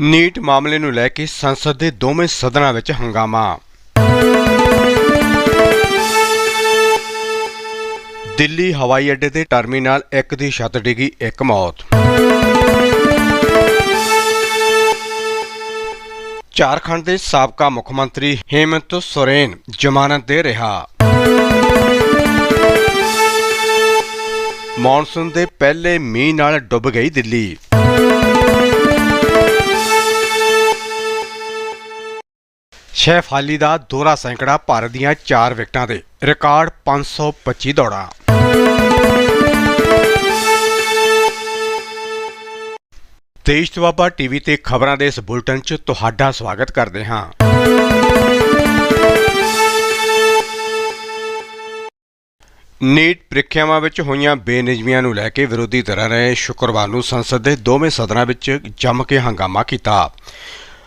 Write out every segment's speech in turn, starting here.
NEET ਮਾਮਲੇ ਨੂੰ ਲੈ ਕੇ ਸੰਸਦ ਦੇ ਦੋਵੇਂ ਸਦਨਾਂ ਵਿੱਚ ਹੰਗਾਮਾ। ਦਿੱਲੀ ਹਵਾਈ ਅੱਡੇ ਦੇ ਟਰਮੀਨਲ 1 ਦੀ ਛੱਤ ਡਿੱਗੀ, ਇੱਕ ਮੌਤ। ਝਾਰਖੰਡ ਦੇ ਸਾਬਕਾ ਮੁੱਖ ਮੰਤਰੀ ਹੇਮੰਤ ਸੋਰੇਨ ਜ਼ਮਾਨਤ ਦੇ ਰਿਹਾ। ਮੌਨਸੂਨ ਦੇ ਪਹਿਲੇ ਮੀਂਹ ਨਾਲ ਡੁੱਬ ਗਈ ਦਿੱਲੀ। ਸ਼ੈਫ ਹਾਲੀ ਦਾ ਦੋਹਰਾ ਸੈਂਕੜਾ ਭਾਰਤ ਦੀਆਂ 4 ਵਿਕਟਾਂ ਤੇ ਰਿਕਾਰਡ 525 ਦੌੜਾਂ। ਦੇਸ਼ ਦੁਆਬਾ ਟੀਵੀ ਤੇ ਖਬਰਾਂ ਦੇ ਇਸ ਬੁਲਟਨ 'ਚ ਤੁਹਾਡਾ ਸਵਾਗਤ ਕਰਦੇ ਹਾਂ। ਨੀਟ ਪ੍ਰੀਖਿਆਵਾਂ ਵਿੱਚ ਹੋਈਆਂ ਬੇਨਿਯਮੀਆਂ ਨੂੰ ਲੈ ਕੇ ਵਿਰੋਧੀ ਧਿਰਾਂ ਨੇ ਸ਼ੁੱਕਰਵਾਰ ਨੂੰ ਸੰਸਦ ਦੇ ਦੋਵੇਂ ਸਦਨਾਂ ਵਿੱਚ ਜੰਮ ਕੇ ਹੰਗਾਮਾ ਕੀਤਾ।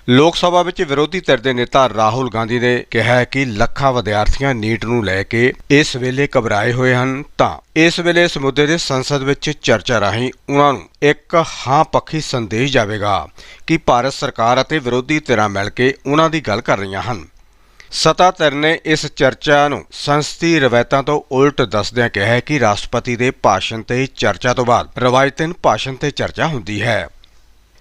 ਲੋਕ ਸਭਾ ਵਿੱਚ ਵਿਰੋਧੀ ਧਿਰ ਦੇ ਨੇਤਾ ਰਾਹੁਲ ਗਾਂਧੀ ਨੇ ਕਿਹਾ ਕਿ ਲੱਖਾਂ ਵਿਦਿਆਰਥੀਆਂ ਨੀਟ ਨੂੰ ਲੈ ਕੇ ਇਸ ਵੇਲੇ ਘਬਰਾਏ ਹੋਏ ਹਨ ਤਾਂ ਇਸ ਵੇਲੇ ਇਸ ਮੁੱਦੇ ਦੇ ਸੰਸਦ ਵਿੱਚ ਚਰਚਾ ਰਾਹੀਂ ਉਹਨਾਂ ਨੂੰ ਇੱਕ ਹਾਂ ਪੱਖੀ ਸੰਦੇਸ਼ ਜਾਵੇਗਾ ਕਿ ਭਾਰਤ ਸਰਕਾਰ ਅਤੇ ਵਿਰੋਧੀ ਧਿਰਾਂ ਮਿਲ ਕੇ ਉਹਨਾਂ ਦੀ ਗੱਲ ਕਰ ਰਹੀਆਂ ਹਨ। ਸੱਤਾ ਧਿਰ ਨੇ ਇਸ ਚਰਚਾ ਨੂੰ ਸੰਸਦੀ ਰਵਾਇਤਾਂ ਤੋਂ ਉਲਟ ਦੱਸਦਿਆਂ ਕਿਹਾ ਕਿ ਰਾਸ਼ਟਰਪਤੀ ਦੇ ਭਾਸ਼ਣ ਤੇ ਚਰਚਾ ਤੋਂ ਬਾਅਦ ਰਵਾਇਤਨ ਭਾਸ਼ਣ ਤੇ ਚਰਚਾ ਹੁੰਦੀ ਹੈ।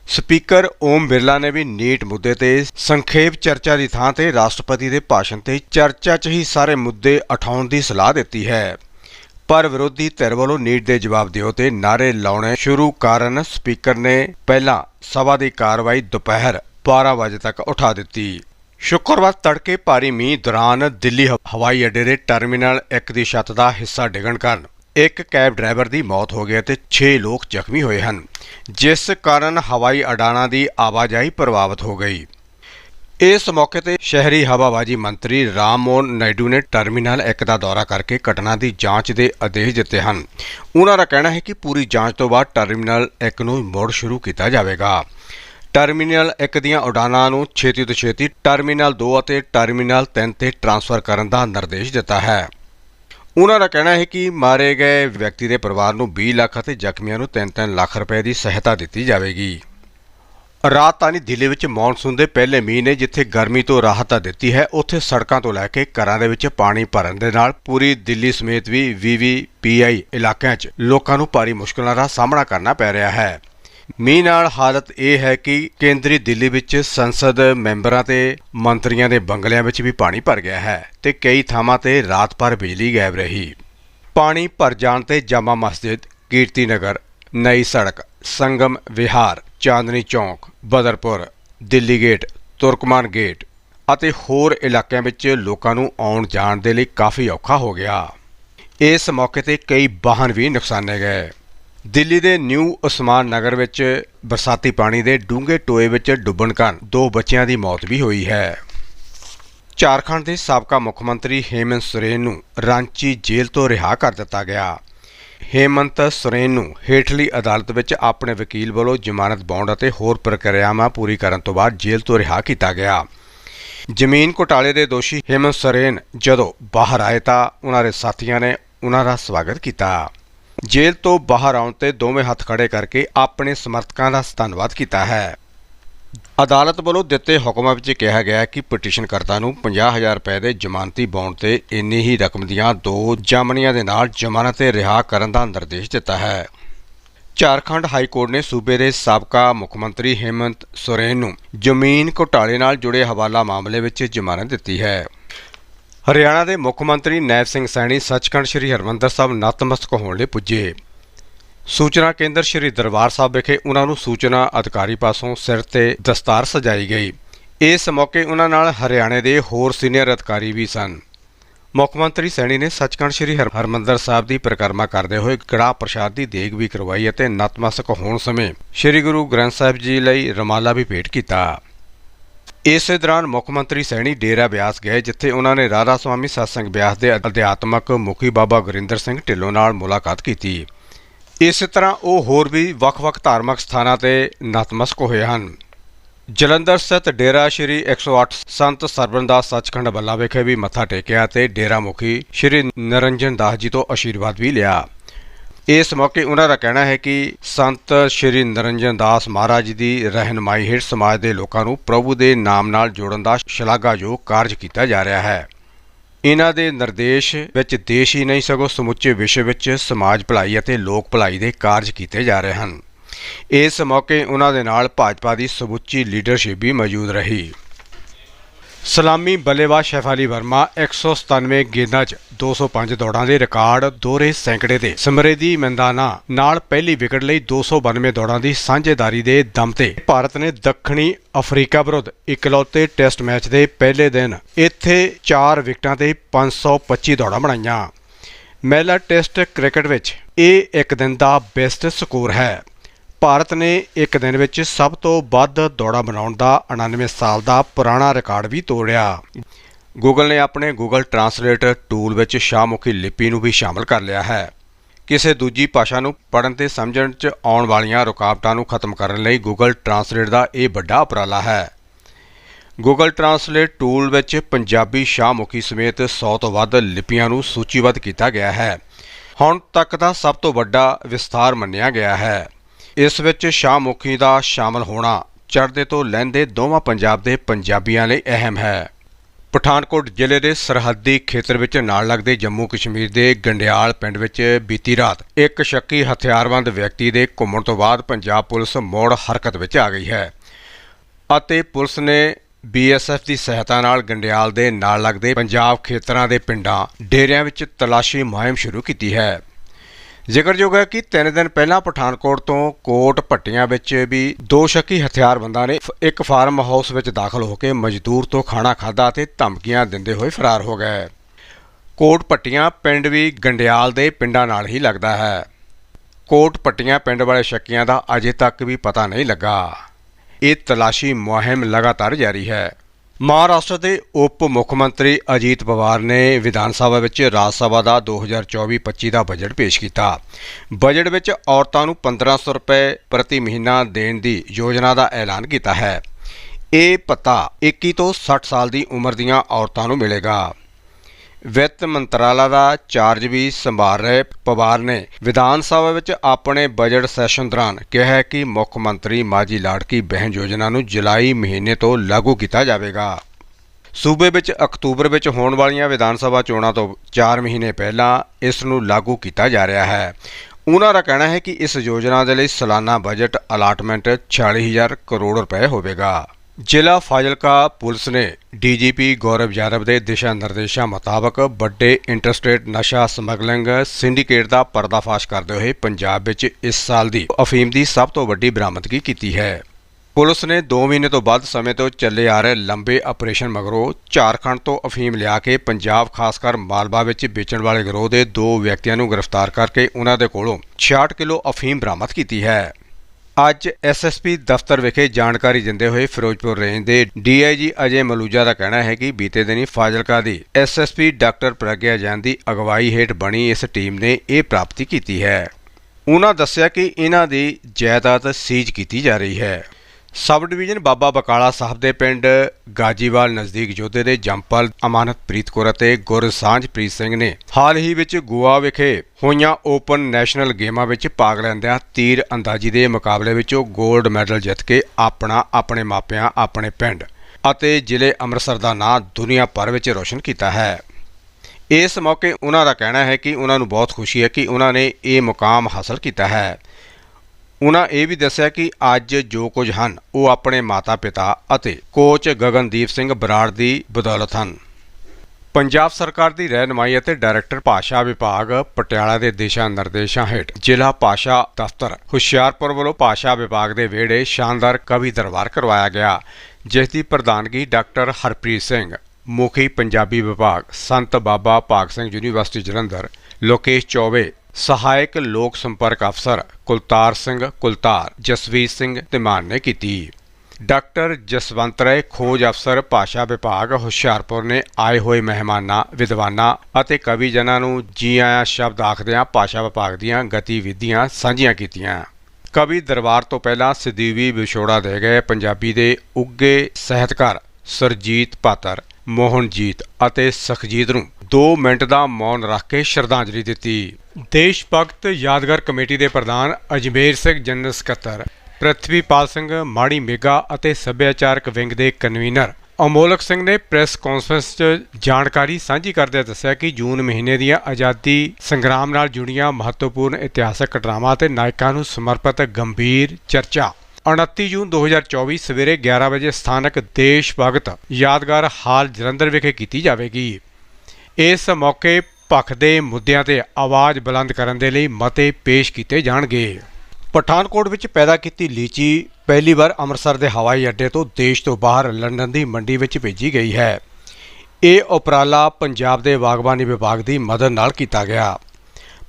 ਸਪੀਕਰ ਓਮ ਬਿਰਲਾ ਨੇ ਵੀ ਨੀਟ ਮੁੱਦੇ ਤੇ ਸੰਖੇਪ ਚਰਚਾ ਦੀ ਥਾਂ ਤੇ ਰਾਸ਼ਟਰਪਤੀ ਦੇ ਭਾਸ਼ਣ ਤੇ ਚਰਚਾ 'ਚ ਹੀ ਸਾਰੇ ਮੁੱਦੇ ਉਠਾਉਣ ਦੀ ਸਲਾਹ ਦਿੱਤੀ ਹੈ। ਪਰ ਵਿਰੋਧੀ ਧਿਰ ਵੱਲੋਂ ਨੀਟ ਦੇ ਜਵਾਬ ਦਿਓ ਤੇ ਨਾਰੇ ਲਾਉਣੇ ਸ਼ੁਰੂ ਕਾਰਨ ਸਪੀਕਰ ਨੇ ਪਹਿਲਾਂ ਸਭਾ ਦੀ ਕਾਰਵਾਈ ਦੁਪਹਿਰ 12 ਵਜੇ ਤੱਕ ਉਠਾ ਦਿੱਤੀ। ਸ਼ੁੱਕਰਵਾਰ ਤੜਕੇ ਭਾਰੀ ਮੀਂਹ ਦੌਰਾਨ ਦਿੱਲੀ ਹ- ਹਵਾਈ ਅੱਡੇ ਦੇ ਟਰਮੀਨਲ 1 ਦੀ ਛੱਤ ਦਾ ਹਿੱਸਾ ਡਿੱਗਣ ਕਾਰਨ ਇੱਕ ਕੈਬ ਡਰਾਈਵਰ ਦੀ ਮੌਤ ਹੋ ਗਈ ਅਤੇ 6 ਲੋਕ ਜ਼ਖਮੀ ਹੋਏ ਹਨ, ਜਿਸ ਕਾਰਨ ਹਵਾਈ ਅਡਾਣਾ ਦੀ ਆਵਾਜਾਈ ਪ੍ਰਭਾਵਿਤ ਹੋ ਗਈ। ਇਸ ਮੌਕੇ ਤੇ ਸ਼ਹਿਰੀ ਹਵਾਬਾਜੀ ਮੰਤਰੀ ਰਾਮ ਮੋਹਨ ਨਾਇਡੂ ਨੇ ਟਰਮੀਨਲ 1 ਦਾ ਦੌਰਾ ਕਰਕੇ ਘਟਨਾ ਦੀ ਜਾਂਚ ਦੇ ਆਦੇਸ਼ ਦਿੱਤੇ ਹਨ। ਉਹਨਾਂ ਦਾ ਕਹਿਣਾ ਹੈ ਕਿ ਪੂਰੀ ਜਾਂਚ ਤੋਂ ਬਾਅਦ ਟਰਮੀਨਲ 1 ਨੂੰ ਮੁੜ ਸ਼ੁਰੂ ਕੀਤਾ ਜਾਵੇਗਾ। ਟਰਮੀਨਲ 1 ਦੀਆਂ ਉਡਾਨਾਂ ਨੂੰ ਛੇਤੀ ਤੋਂ ਛੇਤੀ ਟਰਮੀਨਲ 2 ਅਤੇ ਟਰਮੀਨਲ 3 ਤੇ ਟਰਾਂਸਫਰ ਕਰਨ ਦਾ ਨਿਰਦੇਸ਼ ਦਿੱਤਾ ਹੈ। ਉਹਨਾਂ ਦਾ ਕਹਿਣਾ ਹੈ ਕਿ ਮਾਰੇ ਗਏ ਵਿਅਕਤੀ ਦੇ ਪਰਿਵਾਰ ਨੂੰ 20 ਲੱਖ ਅਤੇ ਜ਼ਖਮੀਆਂ ਨੂੰ 3-3 ਲੱਖ ਰੁਪਏ ਦੀ ਸਹਾਇਤਾ ਦਿੱਤੀ ਜਾਵੇਗੀ। ਰਾਜਧਾਨੀ ਦਿੱਲੀ ਵਿੱਚ ਮੌਨਸੂਨ ਦੇ ਪਹਿਲੇ ਮੀਂਹ ਨੇ ਜਿੱਥੇ ਗਰਮੀ ਤੋਂ ਰਾਹਤ ਦਿੱਤੀ ਹੈ, ਉੱਥੇ ਸੜਕਾਂ ਤੋਂ ਲੈ ਕੇ ਘਰਾਂ ਦੇ ਵਿੱਚ ਪਾਣੀ ਭਰਨ ਦੇ ਨਾਲ ਪੂਰੀ ਦਿੱਲੀ ਸਮੇਤ ਵੀ ਵੀਵੀਪੀਆਈ ਇਲਾਕਿਆਂ 'ਚ ਲੋਕਾਂ ਨੂੰ ਭਾਰੀ ਮੁਸ਼ਕਲਾਂ ਦਾ ਸਾਹਮਣਾ ਕਰਨਾ ਪੈ ਰਿਹਾ ਹੈ। ਮੀਂਹ ਨਾਲ ਹਾਲਤ ਇਹ ਹੈ ਕਿ ਕੇਂਦਰੀ ਦਿੱਲੀ ਵਿੱਚ ਸੰਸਦ ਮੈਂਬਰਾਂ ਤੇ ਮੰਤਰੀਆਂ ਦੇ ਬੰਗਲਿਆਂ ਵਿੱਚ ਵੀ ਪਾਣੀ ਭਰ ਗਿਆ ਹੈ ਤੇ ਕਈ ਥਾਵਾਂ ਤੇ ਰਾਤ ਭਰ ਬਿਜਲੀ ਗਾਇਬ ਰਹੀ। ਪਾਣੀ ਭਰ ਜਾਣ ਤੇ ਜਾਮਾ ਮਸਜਿਦ ਕੀਰਤੀ ਨਗਰ ਨਈ ਸੜਕ, ਸੰਗਮ, ਵਿਹਾਰ, ਚਾਂਦਨੀ ਚੌਂਕ, ਬਦਰਪੁਰ, ਦਿੱਲੀ ਗੇਟ, ਤੁਰਕਮਾਨ ਗੇਟ ਅਤੇ ਹੋਰ ਇਲਾਕਿਆਂ ਵਿੱਚ ਲੋਕਾਂ ਨੂੰ ਆਉਣ ਜਾਣ ਦੇ ਲਈ ਕਾਫੀ ਔਖਾ ਹੋ ਗਿਆ। ਇਸ ਮੌਕੇ ਤੇ ਕਈ ਵਾਹਨ ਵੀ ਨੁਕਸਾਨੇ ਗਏ। ਦਿੱਲੀ ਦੇ ਨਿਊ ਉਸਮਾਨ ਨਗਰ ਵਿੱਚ ਬਰਸਾਤੀ ਪਾਣੀ ਦੇ ਡੂੰਘੇ ਟੋਏ ਵਿੱਚ ਡੁੱਬਣ ਕਾਰਨ ਦੋ ਬੱਚਿਆਂ ਦੀ ਮੌਤ ਵੀ ਹੋਈ ਹੈ। ਝਾਰਖੰਡ ਦੇ ਸਾਬਕਾ ਮੁੱਖ ਮੰਤਰੀ ਹੇਮੰਤ ਸੋਰੇਨ ਨੂੰ ਰਾਂਚੀ ਜੇਲ੍ਹ ਤੋਂ ਰਿਹਾ ਕਰ ਦਿੱਤਾ ਗਿਆ। ਹੇਮੰਤ ਸੋਰੇਨ ਨੂੰ ਹੇਠਲੀ ਅਦਾਲਤ ਵਿੱਚ ਆਪਣੇ ਵਕੀਲ ਵੱਲੋਂ ਜ਼ਮਾਨਤ ਬੌਂਡ ਅਤੇ ਹੋਰ ਪ੍ਰਕਿਰਿਆਵਾਂ ਪੂਰੀ ਕਰਨ ਤੋਂ ਬਾਅਦ ਜੇਲ੍ਹ ਤੋਂ ਰਿਹਾ ਕੀਤਾ ਗਿਆ। ਜ਼ਮੀਨ ਘੁਟਾਲੇ ਦੇ ਦੋਸ਼ੀ ਹੇਮੰਤ ਸੋਰੇਨ ਜਦੋਂ ਬਾਹਰ ਆਏ ਤਾਂ ਉਹਨਾਂ ਦੇ ਸਾਥੀਆਂ ਨੇ ਉਹਨਾਂ ਦਾ ਸਵਾਗਤ ਕੀਤਾ। ਜੇਲ੍ਹ ਤੋਂ ਬਾਹਰ ਆਉਣ ਤੇ ਦੋਵੇਂ ਹੱਥ ਖੜੇ ਕਰਕੇ ਆਪਣੇ ਸਮਰਥਕਾਂ ਦਾ ਧੰਨਵਾਦ ਕੀਤਾ ਹੈ। ਅਦਾਲਤ ਵੱਲੋਂ ਦਿੱਤੇ ਹੁਕਮਾਂ ਵਿੱਚ ਕਿਹਾ ਗਿਆ ਹੈ ਕਿ ਪਟੀਸ਼ਨਕਰਤਾ ਨੂੰ 50000 ਰੁਪਏ ਦੇ ਜ਼ਮਾਨਤੀ ਬੌਂਡ ਤੇ ਇੰਨੀ ਹੀ ਰਕਮ ਦੀਆਂ ਦੋ ਜਾਮਨੀਆਂ ਦੇ ਨਾਲ ਜ਼ਮਾਨਤ ਤੇ ਰਿਹਾ ਕਰਨ ਦਾ ਨਿਰਦੇਸ਼ ਦਿੱਤਾ ਹੈ। ਝਾਰਖੰਡ ਹਾਈ ਕੋਰਟ ਨੇ ਸੂਬੇ ਦੇ ਸਾਬਕਾ ਮੁੱਖ ਮੰਤਰੀ ਹੇਮੰਤ ਸੋਰੇਨ ਨੂੰ ਜ਼ਮੀਨ ਘੁਟਾਲੇ ਨਾਲ ਜੁੜੇ ਹਵਾਲਾ ਮਾਮਲੇ ਵਿੱਚ ਜ਼ਮਾਨਤ ਦਿੱਤੀ ਹੈ। ਹਰਿਆਣਾ ਦੇ ਮੁੱਖ ਮੰਤਰੀ ਨੈਬ ਸਿੰਘ ਸੈਣੀ ਸੱਚਖੰਡ ਸ੍ਰੀ ਹਰਮੰਦਰ ਸਾਹਿਬ ਨਤਮਸਤਕ ਹੋਣ ਲਈ ਪੁੱਜੇ। ਸੂਚਨਾ ਕੇਂਦਰ ਸ੍ਰੀ ਦਰਬਾਰ ਸਾਹਿਬ ਵਿਖੇ ਉਹਨਾਂ ਨੂੰ ਸੂਚਨਾ ਅਧਿਕਾਰੀ ਪਾਸੋਂ ਸਿਰ ਤੇ ਦਸਤਾਰ ਸਜਾਈ ਗਈ। ਇਸ ਮੌਕੇ ਉਹਨਾਂ ਨਾਲ ਹਰਿਆਣੇ ਦੇ ਹੋਰ ਸੀਨੀਅਰ ਅਧਿਕਾਰੀ ਵੀ ਸਨ। ਮੁੱਖ ਮੰਤਰੀ ਸੈਣੀ ਨੇ ਸੱਚਖੰਡ ਸ੍ਰੀ ਹਰ- ਹਰਿਮੰਦਰ ਸਾਹਿਬ ਦੀ ਪਰਿਕਰਮਾ ਕਰਦੇ ਹੋਏ ਕੜਾਹ ਪ੍ਰਸ਼ਾਦ ਦੀ ਦੇਗ ਵੀ ਕਰਵਾਈ ਅਤੇ ਨਤਮਸਤਕ ਹੋਣ ਸਮੇਂ ਸ੍ਰੀ ਗੁਰੂ ਗ੍ਰੰਥ ਸਾਹਿਬ ਜੀ ਲਈ ਰਮਾਲਾ ਵੀ ਭੇਟ ਕੀਤਾ। ਇਸੇ ਦੌਰਾਨ ਮੁੱਖ ਮੰਤਰੀ ਸੈਣੀ ਡੇਰਾ ਬਿਆਸ ਗਏ, ਜਿੱਥੇ ਉਹਨਾਂ ਨੇ ਰਾਧਾ ਸੁਆਮੀ ਸਤਸੰਗ ਬਿਆਸ ਦੇ ਅਧਿਆਤਮਕ ਮੁਖੀ ਬਾਬਾ ਗੁਰਿੰਦਰ ਸਿੰਘ ਢਿੱਲੋਂ ਨਾਲ ਮੁਲਾਕਾਤ ਕੀਤੀ। ਇਸੇ ਤਰ੍ਹਾਂ ਉਹ ਹੋਰ ਵੀ ਵੱਖ-ਵੱਖ ਧਾਰਮਿਕ ਸਥਾਨਾਂ ਤੇ ਨਤਮਸਕ ਹੋਏ ਹਨ। ਜਲੰਧਰ ਸਥਿਤ ਡੇਰਾ ਸ਼੍ਰੀ 108 ਸੰਤ ਸਰਬਨਦਾਸ ਸੱਚਖੰਡ ਬੱਲਾ ਵਿਖੇ ਵੀ ਮੱਥਾ ਟੇਕਿਆ ਤੇ ਡੇਰਾ ਮੁਖੀ ਸ਼੍ਰੀ ਨਰਿੰਜਨ ਦਾਸ ਜੀ ਤੋਂ ਆਸ਼ੀਰਵਾਦ ਵੀ ਲਿਆ। ਇਸ ਮੌਕੇ ਉਹਨਾਂ ਦਾ ਕਹਿਣਾ ਹੈ ਕਿ ਸੰਤ ਸ਼੍ਰੀ ਨਰਿੰਜਨ ਦਾਸ ਮਹਾਰਾਜ ਦੀ ਰਹਿਨਮਾਈ ਹੇਠ ਸਮਾਜ ਦੇ ਲੋਕਾਂ ਨੂੰ ਪ੍ਰਭੂ ਦੇ ਨਾਮ ਨਾਲ ਜੋੜਨ ਦਾ ਸ਼ਲਾਘਾਯੋਗ ਕਾਰਜ ਕੀਤਾ ਜਾ ਰਿਹਾ ਹੈ। ਇਹਨਾਂ ਦੇ ਨਿਰਦੇਸ਼ ਵਿੱਚ ਦੇਸ਼ ਹੀ ਨਹੀਂ, ਸਗੋਂ ਸਮੁੱਚੇ ਵਿਸ਼ਵ ਵਿੱਚ ਸਮਾਜ ਭਲਾਈ ਅਤੇ ਲੋਕ ਭਲਾਈ ਦੇ ਕਾਰਜ ਕੀਤੇ ਜਾ ਰਹੇ ਹਨ। ਇਸ ਮੌਕੇ ਉਹਨਾਂ ਦੇ ਨਾਲ ਭਾਜਪਾ ਦੀ ਸਮੁੱਚੀ ਲੀਡਰਸ਼ਿਪ ਵੀ ਮੌਜੂਦ ਰਹੀ। ਸਲਾਮੀ ਬੱਲੇਬਾਜ਼ ਸ਼ੈਫਾਲੀ ਵਰਮਾ 197 ਗੇਂਦਾਂ 'ਚ 205 ਦੌੜਾਂ ਦੇ ਰਿਕਾਰਡ ਦੋਹਰੇ ਸੈਂਕੜੇ ਤੇ। ਸਮਰੇਦੀ ਮੰਦਾਨਾ ਨਾਲ ਪਹਿਲੀ ਵਿਕਟ ਲਈ 292 ਦੌੜਾਂ ਦੀ ਸਾਂਝੇਦਾਰੀ ਦੇ ਦਮ ਤੇ। ਭਾਰਤ ਨੇ ਦੱਖਣੀ ਅਫਰੀਕਾ ਵਿਰੁੱਧ ਇਕਲੌਤੇ ਟੈਸਟ ਮੈਚ ਦੇ ਪਹਿਲੇ ਦਿਨ ਇੱਥੇ 4 ਵਿਕਟਾਂ ਤੇ 525 ਦੌੜਾਂ ਬਣਾਈਆਂ। ਮਹਿਲਾ ਟੈਸਟ ਕ੍ਰਿਕਟ ਵਿੱਚ ਇਹ ਇੱਕ ਦਿਨ ਦਾ ਬੈਸਟ ਸਕੋਰ ਹੈ। ਭਾਰਤ ਨੇ ਇੱਕ ਦਿਨ ਵਿੱਚ ਸਭ ਤੋਂ ਵੱਧ ਦੌੜਾਂ ਬਣਾਉਣ ਦਾ 99 ਸਾਲ ਦਾ ਪੁਰਾਣਾ ਰਿਕਾਰਡ ਵੀ ਤੋੜਿਆ। ਗੂਗਲ ਨੇ ਆਪਣੇ ਗੂਗਲ ਟਰਾਂਸਲੇਟ ਟੂਲ ਵਿੱਚ ਸ਼ਾਹਮੁਖੀ ਲਿਪੀ ਨੂੰ ਵੀ ਸ਼ਾਮਲ ਕਰ ਲਿਆ ਹੈ। ਕਿਸੇ ਦੂਜੀ ਭਾਸ਼ਾ ਨੂੰ ਪੜ੍ਹਨ ਤੇ ਸਮਝਣ 'ਚ ਆਉਣ ਵਾਲੀਆਂ ਰੁਕਾਵਟਾਂ ਨੂੰ ਖਤਮ ਕਰਨ ਲਈ ਗੂਗਲ ਟਰਾਂਸਲੇਟ ਦਾ ਇਹ ਵੱਡਾ ਉਪਰਾਲਾ ਹੈ। ਗੂਗਲ ਟਰਾਂਸਲੇਟ ਟੂਲ ਵਿੱਚ ਪੰਜਾਬੀ ਸ਼ਾਹਮੁਖੀ ਸਮੇਤ 100 ਤੋਂ ਵੱਧ ਲਿਪੀਆਂ ਨੂੰ ਸੂਚੀਬੱਧ ਕੀਤਾ ਗਿਆ ਹੈ। ਹੁਣ ਤੱਕ ਦਾ ਸਭ ਤੋਂ ਵੱਡਾ ਵਿਸਥਾਰ ਮੰਨਿਆ ਗਿਆ ਹੈ। ਇਸ ਵਿੱਚ ਸ਼ਾਹਮੁਖੀ ਦਾ ਸ਼ਾਮਲ ਹੋਣਾ, ਚੜ੍ਹਦੇ ਤੋਂ ਲਹਿੰਦੇ ਦੋਵਾਂ ਪੰਜਾਬ ਦੇ ਪੰਜਾਬੀਆਂ ਲਈ ਅਹਿਮ ਹੈ। ਪਠਾਨਕੋਟ ਜ਼ਿਲ੍ਹੇ ਦੇ ਸਰਹੱਦੀ ਖੇਤਰ ਵਿੱਚ ਨਾਲ ਲੱਗਦੇ ਜੰਮੂ ਕਸ਼ਮੀਰ ਦੇ ਗੰਡਿਆਲ ਪਿੰਡ ਵਿੱਚ ਬੀਤੀ ਰਾਤ ਇੱਕ ਸ਼ੱਕੀ ਹਥਿਆਰਬੰਦ ਵਿਅਕਤੀ ਦੇ ਘੁੰਮਣ ਤੋਂ ਬਾਅਦ ਪੰਜਾਬ ਪੁਲਿਸ ਮੋੜ ਹਰਕਤ ਵਿੱਚ ਆ ਗਈ ਹੈ ਅਤੇ ਪੁਲਿਸ ਨੇ ਬੀਐਸਐਫ ਦੀ ਸਹਾਇਤਾ ਨਾਲ ਗੰਡਿਆਲ ਦੇ ਨਾਲ ਲੱਗਦੇ ਪੰਜਾਬ ਖੇਤਰਾਂ ਦੇ ਪਿੰਡਾਂ, ਡੇਰਿਆਂ ਵਿੱਚ ਤਲਾਸ਼ੀ ਮੁਹਿੰਮ ਸ਼ੁਰੂ ਕੀਤੀ ਹੈ। ਜ਼ਿਕਰਯੋਗ ਹੈ ਕਿ 3 ਦਿਨ ਪਹਿਲਾਂ ਪਠਾਨਕੋਟ ਤੋਂ ਕੋਟ ਭੱਟੀਆਂ ਵਿੱਚ ਵੀ ਦੋ ਸ਼ੱਕੀ ਹਥਿਆਰਬੰਦਾਂ ਨੇ ਫ- ਇੱਕ ਫਾਰਮ ਹਾਊਸ ਵਿੱਚ ਦਾਖਲ ਹੋ ਕੇ ਮਜ਼ਦੂਰ ਤੋਂ ਖਾਣਾ ਖਾਧਾ ਤੇ ਧਮਕੀਆਂ ਦਿੰਦੇ ਹੋਏ ਫਰਾਰ ਹੋ ਗਏ। ਕੋਟ ਭੱਟੀਆਂ ਪਿੰਡ ਵੀ ਗੰਡਿਆਲ ਦੇ ਪਿੰਡਾਂ ਨਾਲ ਹੀ ਲੱਗਦਾ ਹੈ। ਕੋਟ ਭੱਟੀਆਂ ਪਿੰਡ ਵਾਲੇ ਸ਼ੱਕੀਆਂ ਦਾ ਅਜੇ ਤੱਕ ਵੀ ਪਤਾ ਨਹੀਂ ਲੱਗਾ। ਇਹ ਤਲਾਸ਼ੀ ਮੁਹਿੰਮ ਲਗਾਤਾਰ ਜਾਰੀ ਹੈ। ਮਹਾਰਾਸ਼ਟਰ ਦੇ ਉਪ ਮੁੱਖ ਮੰਤਰੀ ਅਜੀਤ ਪਵਾਰ ਨੇ ਵਿਧਾਨ ਸਭਾ ਵਿੱਚ ਰਾਜ ਸਭਾ ਦਾ 2024-25 ਦਾ ਬਜਟ ਪੇਸ਼ ਕੀਤਾ। ਬਜਟ ਵਿੱਚ ਔਰਤਾਂ ਨੂੰ 1500 ਰੁਪਏ ਪ੍ਰਤੀ ਮਹੀਨਾ ਦੇਣ ਦੀ ਯੋਜਨਾ ਦਾ ਐਲਾਨ ਕੀਤਾ ਹੈ। ਇਹ ਪਤਾ 21 ਤੋਂ 60 ਸਾਲ ਦੀ ਉਮਰ ਦੀਆਂ ਔਰਤਾਂ ਨੂੰ ਮਿਲੇਗਾ। ਵਿੱਤ ਮੰਤਰਾਲਾ ਦਾ ਚਾਰਜ ਵੀ ਸੰਭਾਲ ਰਹੇ ਪਵਾਰ ਨੇ। ਵਿਧਾਨ ਸਭਾ ਵਿੱਚ ਆਪਣੇ ਬਜਟ ਸੈਸ਼ਨ ਦੌਰਾਨ ਕਿਹਾ ਕਿ ਮੁੱਖ ਮੰਤਰੀ ਮਾਜੀ ਲਾੜਕੀ ਬਹਿਨ ਯੋਜਨਾ ਨੂੰ ਜੁਲਾਈ ਮਹੀਨੇ ਤੋਂ ਲਾਗੂ ਕੀਤਾ ਜਾਵੇਗਾ। ਸੂਬੇ ਵਿੱਚ ਅਕਤੂਬਰ ਵਿੱਚ ਹੋਣ ਵਾਲੀਆਂ ਵਿਧਾਨ ਸਭਾ ਚੋਣਾਂ ਤੋਂ 4 ਮਹੀਨੇ ਪਹਿਲਾਂ ਇਸ ਨੂੰ ਲਾਗੂ ਕੀਤਾ ਜਾ ਰਿਹਾ ਹੈ। ਉਹਨਾਂ ਦਾ ਕਹਿਣਾ ਹੈ ਕਿ ਇਸ ਯੋਜਨਾ ਦੇ ਲਈ ਸਾਲਾਨਾ ਬਜਟ ਅਲਾਟਮੈਂਟ 46000 ਕਰੋੜ ਰੁਪਏ ਹੋਵੇਗਾ। ਜ਼ਿਲ੍ਹਾ ਫਾਜ਼ਿਲਕਾ ਪੁਲਿਸ ਨੇ ਡੀਜੀਪੀ ਗੌਰਵ ਯਾਦਵ ਦੇ ਦਿਸ਼ਾ ਨਿਰਦੇਸ਼ਾਂ ਮੁਤਾਬਕ ਵੱਡੇ ਇੰਟਰਸਟੇਟ ਨਸ਼ਾ ਸਮਗਲਿੰਗ ਸਿੰਡੀਕੇਟ ਦਾ ਪਰਦਾਫਾਸ਼ ਕਰਦੇ ਹੋਏ ਪੰਜਾਬ ਵਿੱਚ ਇਸ ਸਾਲ ਦੀ ਅਫੀਮ ਦੀ ਸਭ ਤੋਂ ਵੱਡੀ ਬਰਾਮਦਗੀ ਕੀਤੀ ਹੈ। ਪੁਲਿਸ ਨੇ 2 ਮਹੀਨੇ ਤੋਂ ਵੱਧ ਸਮੇਂ ਤੋਂ ਚੱਲੇ ਆ ਰਹੇ ਲੰਬੇ ਆਪਰੇਸ਼ਨ ਮਗਰੋਂ ਝਾਰਖੰਡ ਤੋਂ ਅਫੀਮ ਲਿਆ ਕੇ ਪੰਜਾਬ ਖਾਸ ਕਰ ਮਾਲਵਾ ਵਿੱਚ ਵੇਚਣ ਵਾਲੇ ਗਰੋਹ ਦੇ ਦੋ ਵਿਅਕਤੀਆਂ ਨੂੰ ਗ੍ਰਿਫਤਾਰ ਕਰਕੇ ਉਹਨਾਂ ਦੇ ਕੋਲੋਂ 66 ਕਿਲੋ ਅਫੀਮ ਬਰਾਮਦ ਕੀਤੀ ਹੈ। ਅੱਜ ਐਸਐਸਪੀ ਦਫ਼ਤਰ ਵਿਖੇ ਜਾਣਕਾਰੀ ਦਿੰਦੇ ਹੋਏ ਫਿਰੋਜ਼ਪੁਰ ਰੇਂਜ ਦੇ ਡੀਆਈਜੀ ਅਜੇ ਮਲੂਜਾ ਦਾ ਕਹਿਣਾ ਹੈ ਕਿ ਬੀਤੇ ਦਿਨੀ ਫਾਜ਼ਿਲਕਾ ਦੀ ਐਸਐਸਪੀ ਡਾਕਟਰ ਪ੍ਰਗਿਆ ਜੈਨ ਦੀ ਅਗਵਾਈ ਹੇਠ ਬਣੀ ਇਸ ਟੀਮ ਨੇ ਇਹ ਪ੍ਰਾਪਤੀ ਕੀਤੀ ਹੈ। ਉਹਨਾਂ ਦੱਸਿਆ ਕਿ ਇਹਨਾਂ ਦੀ ਜਾਇਦਾਦ ਸੀਜ਼ ਕੀਤੀ ਜਾ ਰਹੀ ਹੈ। ਸਬ ਡਿਵੀਜ਼ਨ ਬਾਬਾ ਬਕਾਲਾ ਸਾਹਿਬ ਦੇ ਪਿੰਡ ਗਾਜੀਵਾਲ ਨਜ਼ਦੀਕ ਯੋਧੇ ਦੇ ਜੰਪਲ ਅਮਾਨਤਪ੍ਰੀਤ ਕੌਰ ਅਤੇ ਗੁਰਸਾਂਝਪ੍ਰੀਤ ਸਿੰਘ ਨੇ ਹਾਲ ਹੀ ਵਿੱਚ ਗੋਆ ਵਿਖੇ ਹੋਈਆਂ ਓਪਨ ਨੈਸ਼ਨਲ ਗੇਮਾਂ ਵਿੱਚ ਭਾਗ ਲੈਂਦਿਆਂ ਤੀਰ ਅੰਦਾਜ਼ੀ ਦੇ ਮੁਕਾਬਲੇ ਵਿੱਚੋਂ 골ਡ ਮੈਡਲ ਜਿੱਤ ਕੇ ਆਪਣਾ, ਆਪਣੇ ਮਾਪਿਆਂ, ਆਪਣੇ ਪਿੰਡ ਅਤੇ ਜ਼ਿਲ੍ਹੇ ਅੰਮ੍ਰਿਤਸਰ ਦਾ ਨਾਂ ਦੁਨੀਆ ਭਰ ਵਿੱਚ ਰੋਸ਼ਨ ਕੀਤਾ ਹੈ। ਇਸ ਮੌਕੇ ਉਹਨਾਂ ਦਾ ਕਹਿਣਾ ਹੈ ਕਿ ਉਹਨਾਂ ਨੂੰ ਬਹੁਤ ਖੁਸ਼ੀ ਹੈ ਕਿ ਉਹਨਾਂ ਨੇ ਇਹ ਮੁਕਾਮ ਹਾਸਲ ਕੀਤਾ ਹੈ। ਉਹਨਾਂ ਇਹ ਵੀ ਦੱਸਿਆ ਕਿ ਅੱਜ ਜੋ ਕੁਝ ਹਨ, ਉਹ ਆਪਣੇ ਮਾਤਾ-ਪਿਤਾ ਅਤੇ ਕੋਚ ਗਗਨਦੀਪ ਸਿੰਘ ਬਰਾੜ ਦੀ ਬਦੌਲਤ ਹਨ। ਪੰਜਾਬ ਸਰਕਾਰ ਦੀ ਰਹਿਨਮਾਈ ਅਤੇ ਡਾਇਰੈਕਟਰ ਭਾਸ਼ਾ ਵਿਭਾਗ ਪਟਿਆਲਾ ਦੇ ਦਿਸ਼ਾ ਨਿਰਦੇਸ਼ਾਂ ਹੇਠ ਜ਼ਿਲ੍ਹਾ ਭਾਸ਼ਾ ਦਫ਼ਤਰ ਹੁਸ਼ਿਆਰਪੁਰ ਵੱਲੋਂ ਭਾਸ਼ਾ ਵਿਭਾਗ ਦੇ ਵਿਹੜੇ ਸ਼ਾਨਦਾਰ ਕਵੀ ਦਰਬਾਰ ਕਰਵਾਇਆ ਗਿਆ, ਜਿਸ ਦੀ ਪ੍ਰਧਾਨਗੀ ਡਾਕਟਰ ਹਰਪ੍ਰੀਤ ਸਿੰਘ, ਮੁਖੀ ਪੰਜਾਬੀ ਵਿਭਾਗ ਸੰਤ ਬਾਬਾ ਭਾਗ ਸਿੰਘ ਯੂਨੀਵਰਸਿਟੀ ਜਲੰਧਰ, ਲੋਕੇਸ਼ ਚੌਵੇ ਸਹਾਇਕ ਲੋਕ ਸੰਪਰਕ ਅਫਸਰ ਕੁਲਤਾਰ ਸਿੰਘ ਕੁਲਤਾਰ, ਜਸਵੀਰ ਸਿੰਘ ਧਮਾਨ ਨੇ ਕੀਤੀ। ਡਾਕਟਰ ਜਸਵੰਤ ਰਾਏ, ਖੋਜ ਅਫਸਰ, ਭਾਸ਼ਾ ਵਿਭਾਗ, ਹੁਸ਼ਿਆਰਪੁਰ ਨੇ ਆਏ ਹੋਏ ਮਹਿਮਾਨਾਂ, ਵਿਦਵਾਨਾਂ ਅਤੇ ਕਵੀ ਜਨਾਂ ਨੂੰ ਜੀ ਆਇਆਂ ਸ਼ਬਦ ਆਖਦਿਆਂ ਭਾਸ਼ਾ ਵਿਭਾਗ ਦੀਆਂ ਗਤੀਵਿਧੀਆਂ ਸਾਂਝੀਆਂ ਕੀਤੀਆਂ। ਕਵੀ ਦਰਬਾਰ ਤੋਂ ਪਹਿਲਾਂ ਸਦੀਵੀ ਵਿਛੋੜਾ ਦੇ ਗਏ ਪੰਜਾਬੀ ਦੇ ਉੱਗੇ ਸਾਹਿਤਕਾਰ ਸਰਜੀਤ ਪਾਤਰ, ਮੋਹਨਜੀਤ ਅਤੇ ਸਖਜੀਤ ਨੂੰ 2 ਮਿੰਟ ਦਾ ਮੌਨ ਰੱਖ ਕੇ ਸ਼ਰਧਾਂਜਲੀ ਦਿੱਤੀ। ਦੇਸ਼ ਭਗਤ ਯਾਦਗਾਰ ਕਮੇਟੀ ਦੇ ਪ੍ਰਧਾਨ ਅਜਮੇਰ ਸਿੰਘ ਜਨਰਲ ਸਕੱਤਰ ਪ੍ਰਿਥਵੀਪਾਲ ਸਿੰਘ ਮਾੜੀ ਮੇਗਾ ਅਤੇ ਸੱਭਿਆਚਾਰਕ ਵਿੰਗ ਦੇ ਕਨਵੀਨਰ। ਅਮੋਲਕ ਸਿੰਘ ਨੇ ਪ੍ਰੈਸ ਕਾਨਫਰੰਸ 'ਚ ਜਾਣਕਾਰੀ ਸਾਂਝੀ ਕਰਦਿਆਂ ਦੱਸਿਆ ਕਿ ਜੂਨ ਮਹੀਨੇ ਦੀਆਂ ਆਜ਼ਾਦੀ ਸੰਗਰਾਮ ਨਾਲ ਜੁੜੀਆਂ ਮਹੱਤਵਪੂਰਨ ਇਤਿਹਾਸਕ ਘਟਨਾਵਾਂ ਅਤੇ ਨਾਇਕਾਂ ਨੂੰ ਸਮਰਪਿਤ ਗੰਭੀਰ ਚਰਚਾ। 29 ਜੂਨ 2024 ਸਵੇਰੇ 11 ਵਜੇ ਸਥਾਨਕ ਦੇਸ਼ ਭਗਤ ਯਾਦਗਾਰ ਹਾਲ ਜਲੰਧਰ ਵਿਖੇ ਕੀਤੀ ਜਾਵੇਗੀ। ਇਸ ਮੌਕੇ ਭਖ ਦੇ ਮੁੱਦਿਆਂ ਤੇ ਆਵਾਜ਼ ਬੁਲੰਦ ਕਰਨ ਦੇ ਲਈ ਮਤੇ ਪੇਸ਼ ਕੀਤੇ ਜਾਣਗੇ। ਪਠਾਨਕੋਟ ਵਿੱਚ ਪੈਦਾ ਕੀਤੀ ਲੀਚੀ ਪਹਿਲੀ ਵਾਰ ਅੰਮ੍ਰਿਤਸਰ ਦੇ ਹਵਾਈ ਅੱਡੇ ਤੋਂ ਦੇਸ਼ ਤੋਂ ਬਾਹਰ ਲੰਡਨ ਦੀ ਮੰਡੀ ਵਿੱਚ ਭੇਜੀ ਗਈ ਹੈ। ਇਹ ਉਪਰਾਲਾ ਪੰਜਾਬ ਦੇ ਬਾਗਬਾਨੀ ਵਿਭਾਗ ਦੀ ਮਦਦ ਨਾਲ ਕੀਤਾ ਗਿਆ।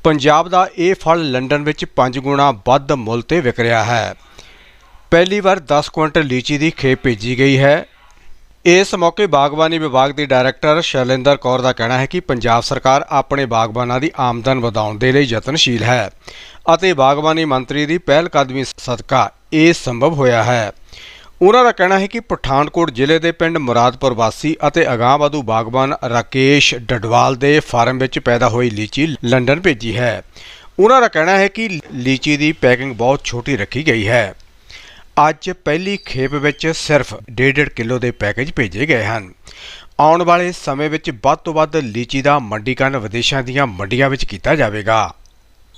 ਪੰਜਾਬ ਦਾ ਇਹ ਫਲ ਲੰਡਨ ਵਿੱਚ 5 ਗੁਣਾ ਵੱਧ ਮੁੱਲ ਤੇ ਵਿਕ ਰਿਹਾ ਹੈ। ਪਹਿਲੀ ਵਾਰ 10 ਕੁਇੰਟਲ ਲੀਚੀ ਦੀ ਖੇਪ ਭੇਜੀ ਗਈ ਹੈ। ਇਸ ਮੌਕੇ ਬਾਗਬਾਨੀ ਵਿਭਾਗ ਦੀ ਡਾਇਰੈਕਟਰ ਸ਼ੈਲਿੰਦਰ ਕੌਰ ਦਾ ਕਹਿਣਾ ਹੈ ਕਿ ਪੰਜਾਬ ਸਰਕਾਰ ਆਪਣੇ ਬਾਗਬਾਨਾਂ ਦੀ ਆਮਦਨ ਵਧਾਉਣ ਦੇ ਲਈ ਯਤਨਸ਼ੀਲ ਹੈ ਅਤੇ ਬਾਗਬਾਨੀ ਮੰਤਰੀ ਦੀ ਪਹਿਲ ਕਦਮੀ ਸਦਕਾ ਇਹ ਸੰਭਵ ਹੋਇਆ ਹੈ। ਉਹਨਾਂ ਦਾ ਕਹਿਣਾ ਹੈ ਕਿ ਪਠਾਨਕੋਟ ਜ਼ਿਲ੍ਹੇ ਦੇ ਪਿੰਡ ਮੁਰਾਦਪੁਰ ਵਾਸੀ ਅਤੇ ਅਗਾਂਹਵਧੂ ਬਾਗਬਾਨ ਰਾਕੇਸ਼ ਡਡਵਾਲ ਦੇ ਫਾਰਮ ਵਿੱਚ ਪੈਦਾ ਹੋਈ ਲੀਚੀ ਲੰਡਨ ਭੇਜੀ ਹੈ। ਉਹਨਾਂ ਦਾ ਕਹਿਣਾ ਹੈ ਕਿ ਲੀਚੀ ਦੀ ਪੈਕਿੰਗ ਬਹੁਤ ਛੋਟੀ ਰੱਖੀ ਗਈ ਹੈ। ਅੱਜ ਪਹਿਲੀ ਖੇਪ ਵਿੱਚ ਸਿਰਫ 1.5 ਕਿਲੋ ਦੇ ਪੈਕੇਜ ਭੇਜੇ ਗਏ ਹਨ। ਆਉਣ ਵਾਲੇ ਸਮੇਂ ਵਿੱਚ ਵੱਧ ਤੋਂ ਵੱਧ ਲੀਚੀ ਦਾ ਮੰਡੀਕਰਨ ਵਿਦੇਸ਼ਾਂ ਦੀਆਂ ਮੰਡੀਆਂ ਵਿੱਚ ਕੀਤਾ ਜਾਵੇਗਾ।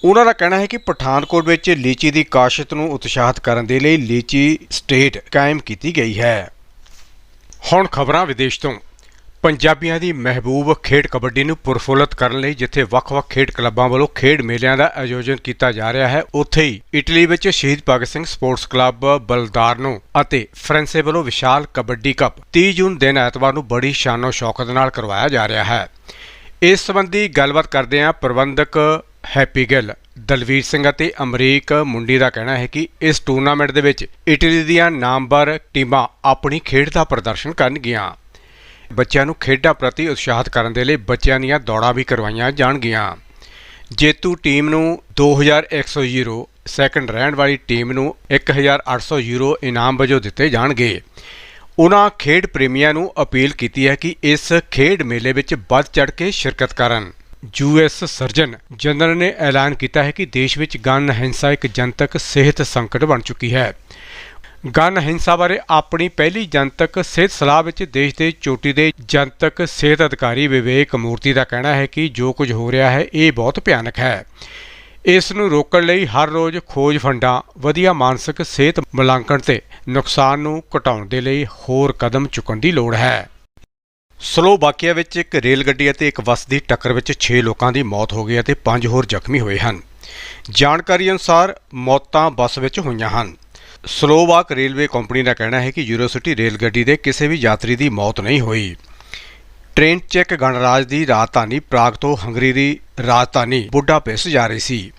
ਉਹਨਾਂ ਦਾ ਕਹਿਣਾ ਹੈ ਕਿ ਪਠਾਨਕੋਟ ਵਿੱਚ ਲੀਚੀ ਦੀ ਕਾਸ਼ਤ ਨੂੰ ਉਤਸ਼ਾਹਿਤ ਕਰਨ ਦੇ ਲਈ ਲੀਚੀ ਸਟੇਟ ਕਾਇਮ ਕੀਤੀ ਗਈ ਹੈ। ਹੁਣ ਖਬਰਾਂ ਵਿਦੇਸ਼ ਤੋਂ। ਪੰਜਾਬੀਆਂ ਦੀ ਮਹਿਬੂਬ ਖੇਡ ਕਬੱਡੀ ਨੂੰ ਪੁਰਫੁੱਲਤ ਕਰਨ ਲਈ ਜਿੱਥੇ ਵੱਖ-ਵੱਖ ਖੇਡ ਕਲੱਬਾਂ ਵੱਲੋਂ ਖੇਡ ਮੇਲਿਆਂ ਦਾ ਆਯੋਜਨ ਕੀਤਾ ਜਾ ਰਿਹਾ ਹੈ, ਉੱਥੇ ਹੀ ਇਟਲੀ ਵਿੱਚ Shaheed Bhagat Singh sports club Baldarno ਅਤੇ ਫਰਾਂਸੇ ਵੱਲੋਂ ਵਿਸ਼ਾਲ ਕਬੱਡੀ ਕੱਪ 30 ਜੂਨ ਦਿਨ ਐਤਵਾਰ ਨੂੰ ਬੜੀ ਸ਼ਾਨੋ ਸ਼ੌਕਤ ਨਾਲ ਕਰਵਾਇਆ ਜਾ ਰਿਹਾ ਹੈ। ਇਸ ਸੰਬੰਧੀ ਗੱਲਬਾਤ ਕਰਦੇ ਹਾਂ ਪ੍ਰਬੰਧਕ ਹੈਪੀ ਗਿੱਲ, ਦਲਵੀਰ ਸਿੰਘ ਅਤੇ ਅਮਰੀਕ ਮੁੰਡੀ ਦਾ ਕਹਿਣਾ ਹੈ ਕਿ ਇਸ ਟੂਰਨਾਮੈਂਟ ਦੇ ਵਿੱਚ ਇਟਲੀ ਦੀਆਂ ਨਾਮਵਰ ਟੀਮਾਂ ਆਪਣੀ ਖੇਡ ਦਾ ਪ੍ਰਦਰਸ਼ਨ ਕਰਨਗੀਆਂ। ਬੱਚਿਆਂ ਨੂੰ ਖੇਡਾਂ ਪ੍ਰਤੀ ਉਤਸ਼ਾਹਿਤ ਕਰਨ ਦੇ ਲਈ ਬੱਚਿਆਂ ਦੀਆਂ ਦੌੜਾਂ ਵੀ ਕਰਵਾਈਆਂ ਜਾਣਗੀਆਂ। ਜੇਤੂ ਟੀਮ ਨੂੰ 2100 ਯੂਰੋ ਸੈਕੰਡ ਰਹਿਣ ਵਾਲੀ ਟੀਮ ਨੂੰ 1800 ਯੂਰੋ ਇਨਾਮ ਵਜੋਂ ਦਿੱਤੇ ਜਾਣਗੇ। ਉਹਨਾਂ ਖੇਡ ਪ੍ਰੇਮੀਆਂ ਨੂੰ ਅਪੀਲ ਕੀਤੀ ਹੈ ਕਿ ਇਸ ਖੇਡ ਮੇਲੇ ਵਿੱਚ ਵੱਧ ਚੜ ਕੇ ਸ਼ਿਰਕਤ ਕਰਨ। ਯੂਐਸ ਸਰਜਨ ਜਨਰਲ ਨੇ ਐਲਾਨ ਕੀਤਾ ਹੈ ਕਿ ਦੇਸ਼ ਵਿੱਚ ਗਨ, ਹਿੰਸਾ ਇੱਕ ਜਨਤਕ ਸਿਹਤ ਸੰਕਟ ਬਣ ਚੁੱਕੀ ਹੈ। ਗਨ ਹਿੰਸਾ ਬਾਰੇ ਆਪਣੀ ਪਹਿਲੀ ਜਨਤਕ ਸਿਹਤ ਸਲਾਹ ਵਿੱਚ ਦੇਸ਼ ਦੇ ਚੋਟੀ ਦੇ ਜਨਤਕ ਸਿਹਤ ਅਧਿਕਾਰੀ ਵਿਵੇਕ ਮੂਰਤੀ ਦਾ ਕਹਿਣਾ ਹੈ ਕਿ ਜੋ ਕੁਝ ਹੋ ਰਿਹਾ ਹੈ, ਇਹ ਬਹੁਤ ਭਿਆਨਕ ਹੈ। ਇਸ ਨੂੰ ਰੋਕਣ ਲਈ ਹਰ ਰੋਜ਼ ਖੋਜ ਫੰਡਾਂ, ਵਧੀਆ ਮਾਨਸਿਕ ਸਿਹਤ ਮੁਲਾਂਕਣ ਤੇ ਨੁਕਸਾਨ ਨੂੰ ਘਟਾਉਣ ਦੇ ਲਈ ਹੋਰ ਕਦਮ ਚੁੱਕਣ ਦੀ ਲੋੜ ਹੈ। ਸਲੋਵਾਕੀਆ ਵਿੱਚ ਇੱਕ ਰੇਲ ਗੱਡੀ ਅਤੇ ਇੱਕ ਬੱਸ ਦੀ ਟੱਕਰ ਵਿੱਚ 6 ਲੋਕਾਂ ਦੀ ਮੌਤ ਹੋ ਗਈ ਅਤੇ 5 ਹੋਰ ਜ਼ਖਮੀ ਹੋਏ ਹਨ। ਜਾਣਕਾਰੀ ਅਨੁਸਾਰ ਮੌਤਾਂ ਬੱਸ ਵਿੱਚ ਹੋਈਆਂ ਹਨ। ਸਲੋਵਾਕ ਰੇਲਵੇ ਕੰਪਨੀ ਦਾ ਕਹਿਣਾ ਹੈ ਕਿ ਯੂਰੋਸਿਟੀ ਰੇਲ ਗੱਡੀ ਦੇ ਕਿਸੇ ਵੀ ਯਾਤਰੀ ਦੀ ਮੌਤ ਨਹੀਂ ਹੋਈ। ਟ੍ਰੇਨ ਚੈੱਕ ਗਣਰਾਜ ਦੀ ਰਾਜਧਾਨੀ ਪ੍ਰਾਗ ਤੋਂ ਹੰਗਰੀ ਦੀ ਰਾਜਧਾਨੀ ਬੁਡਾਪੇਸਟ ਜਾ ਰਹੀ ਸੀ।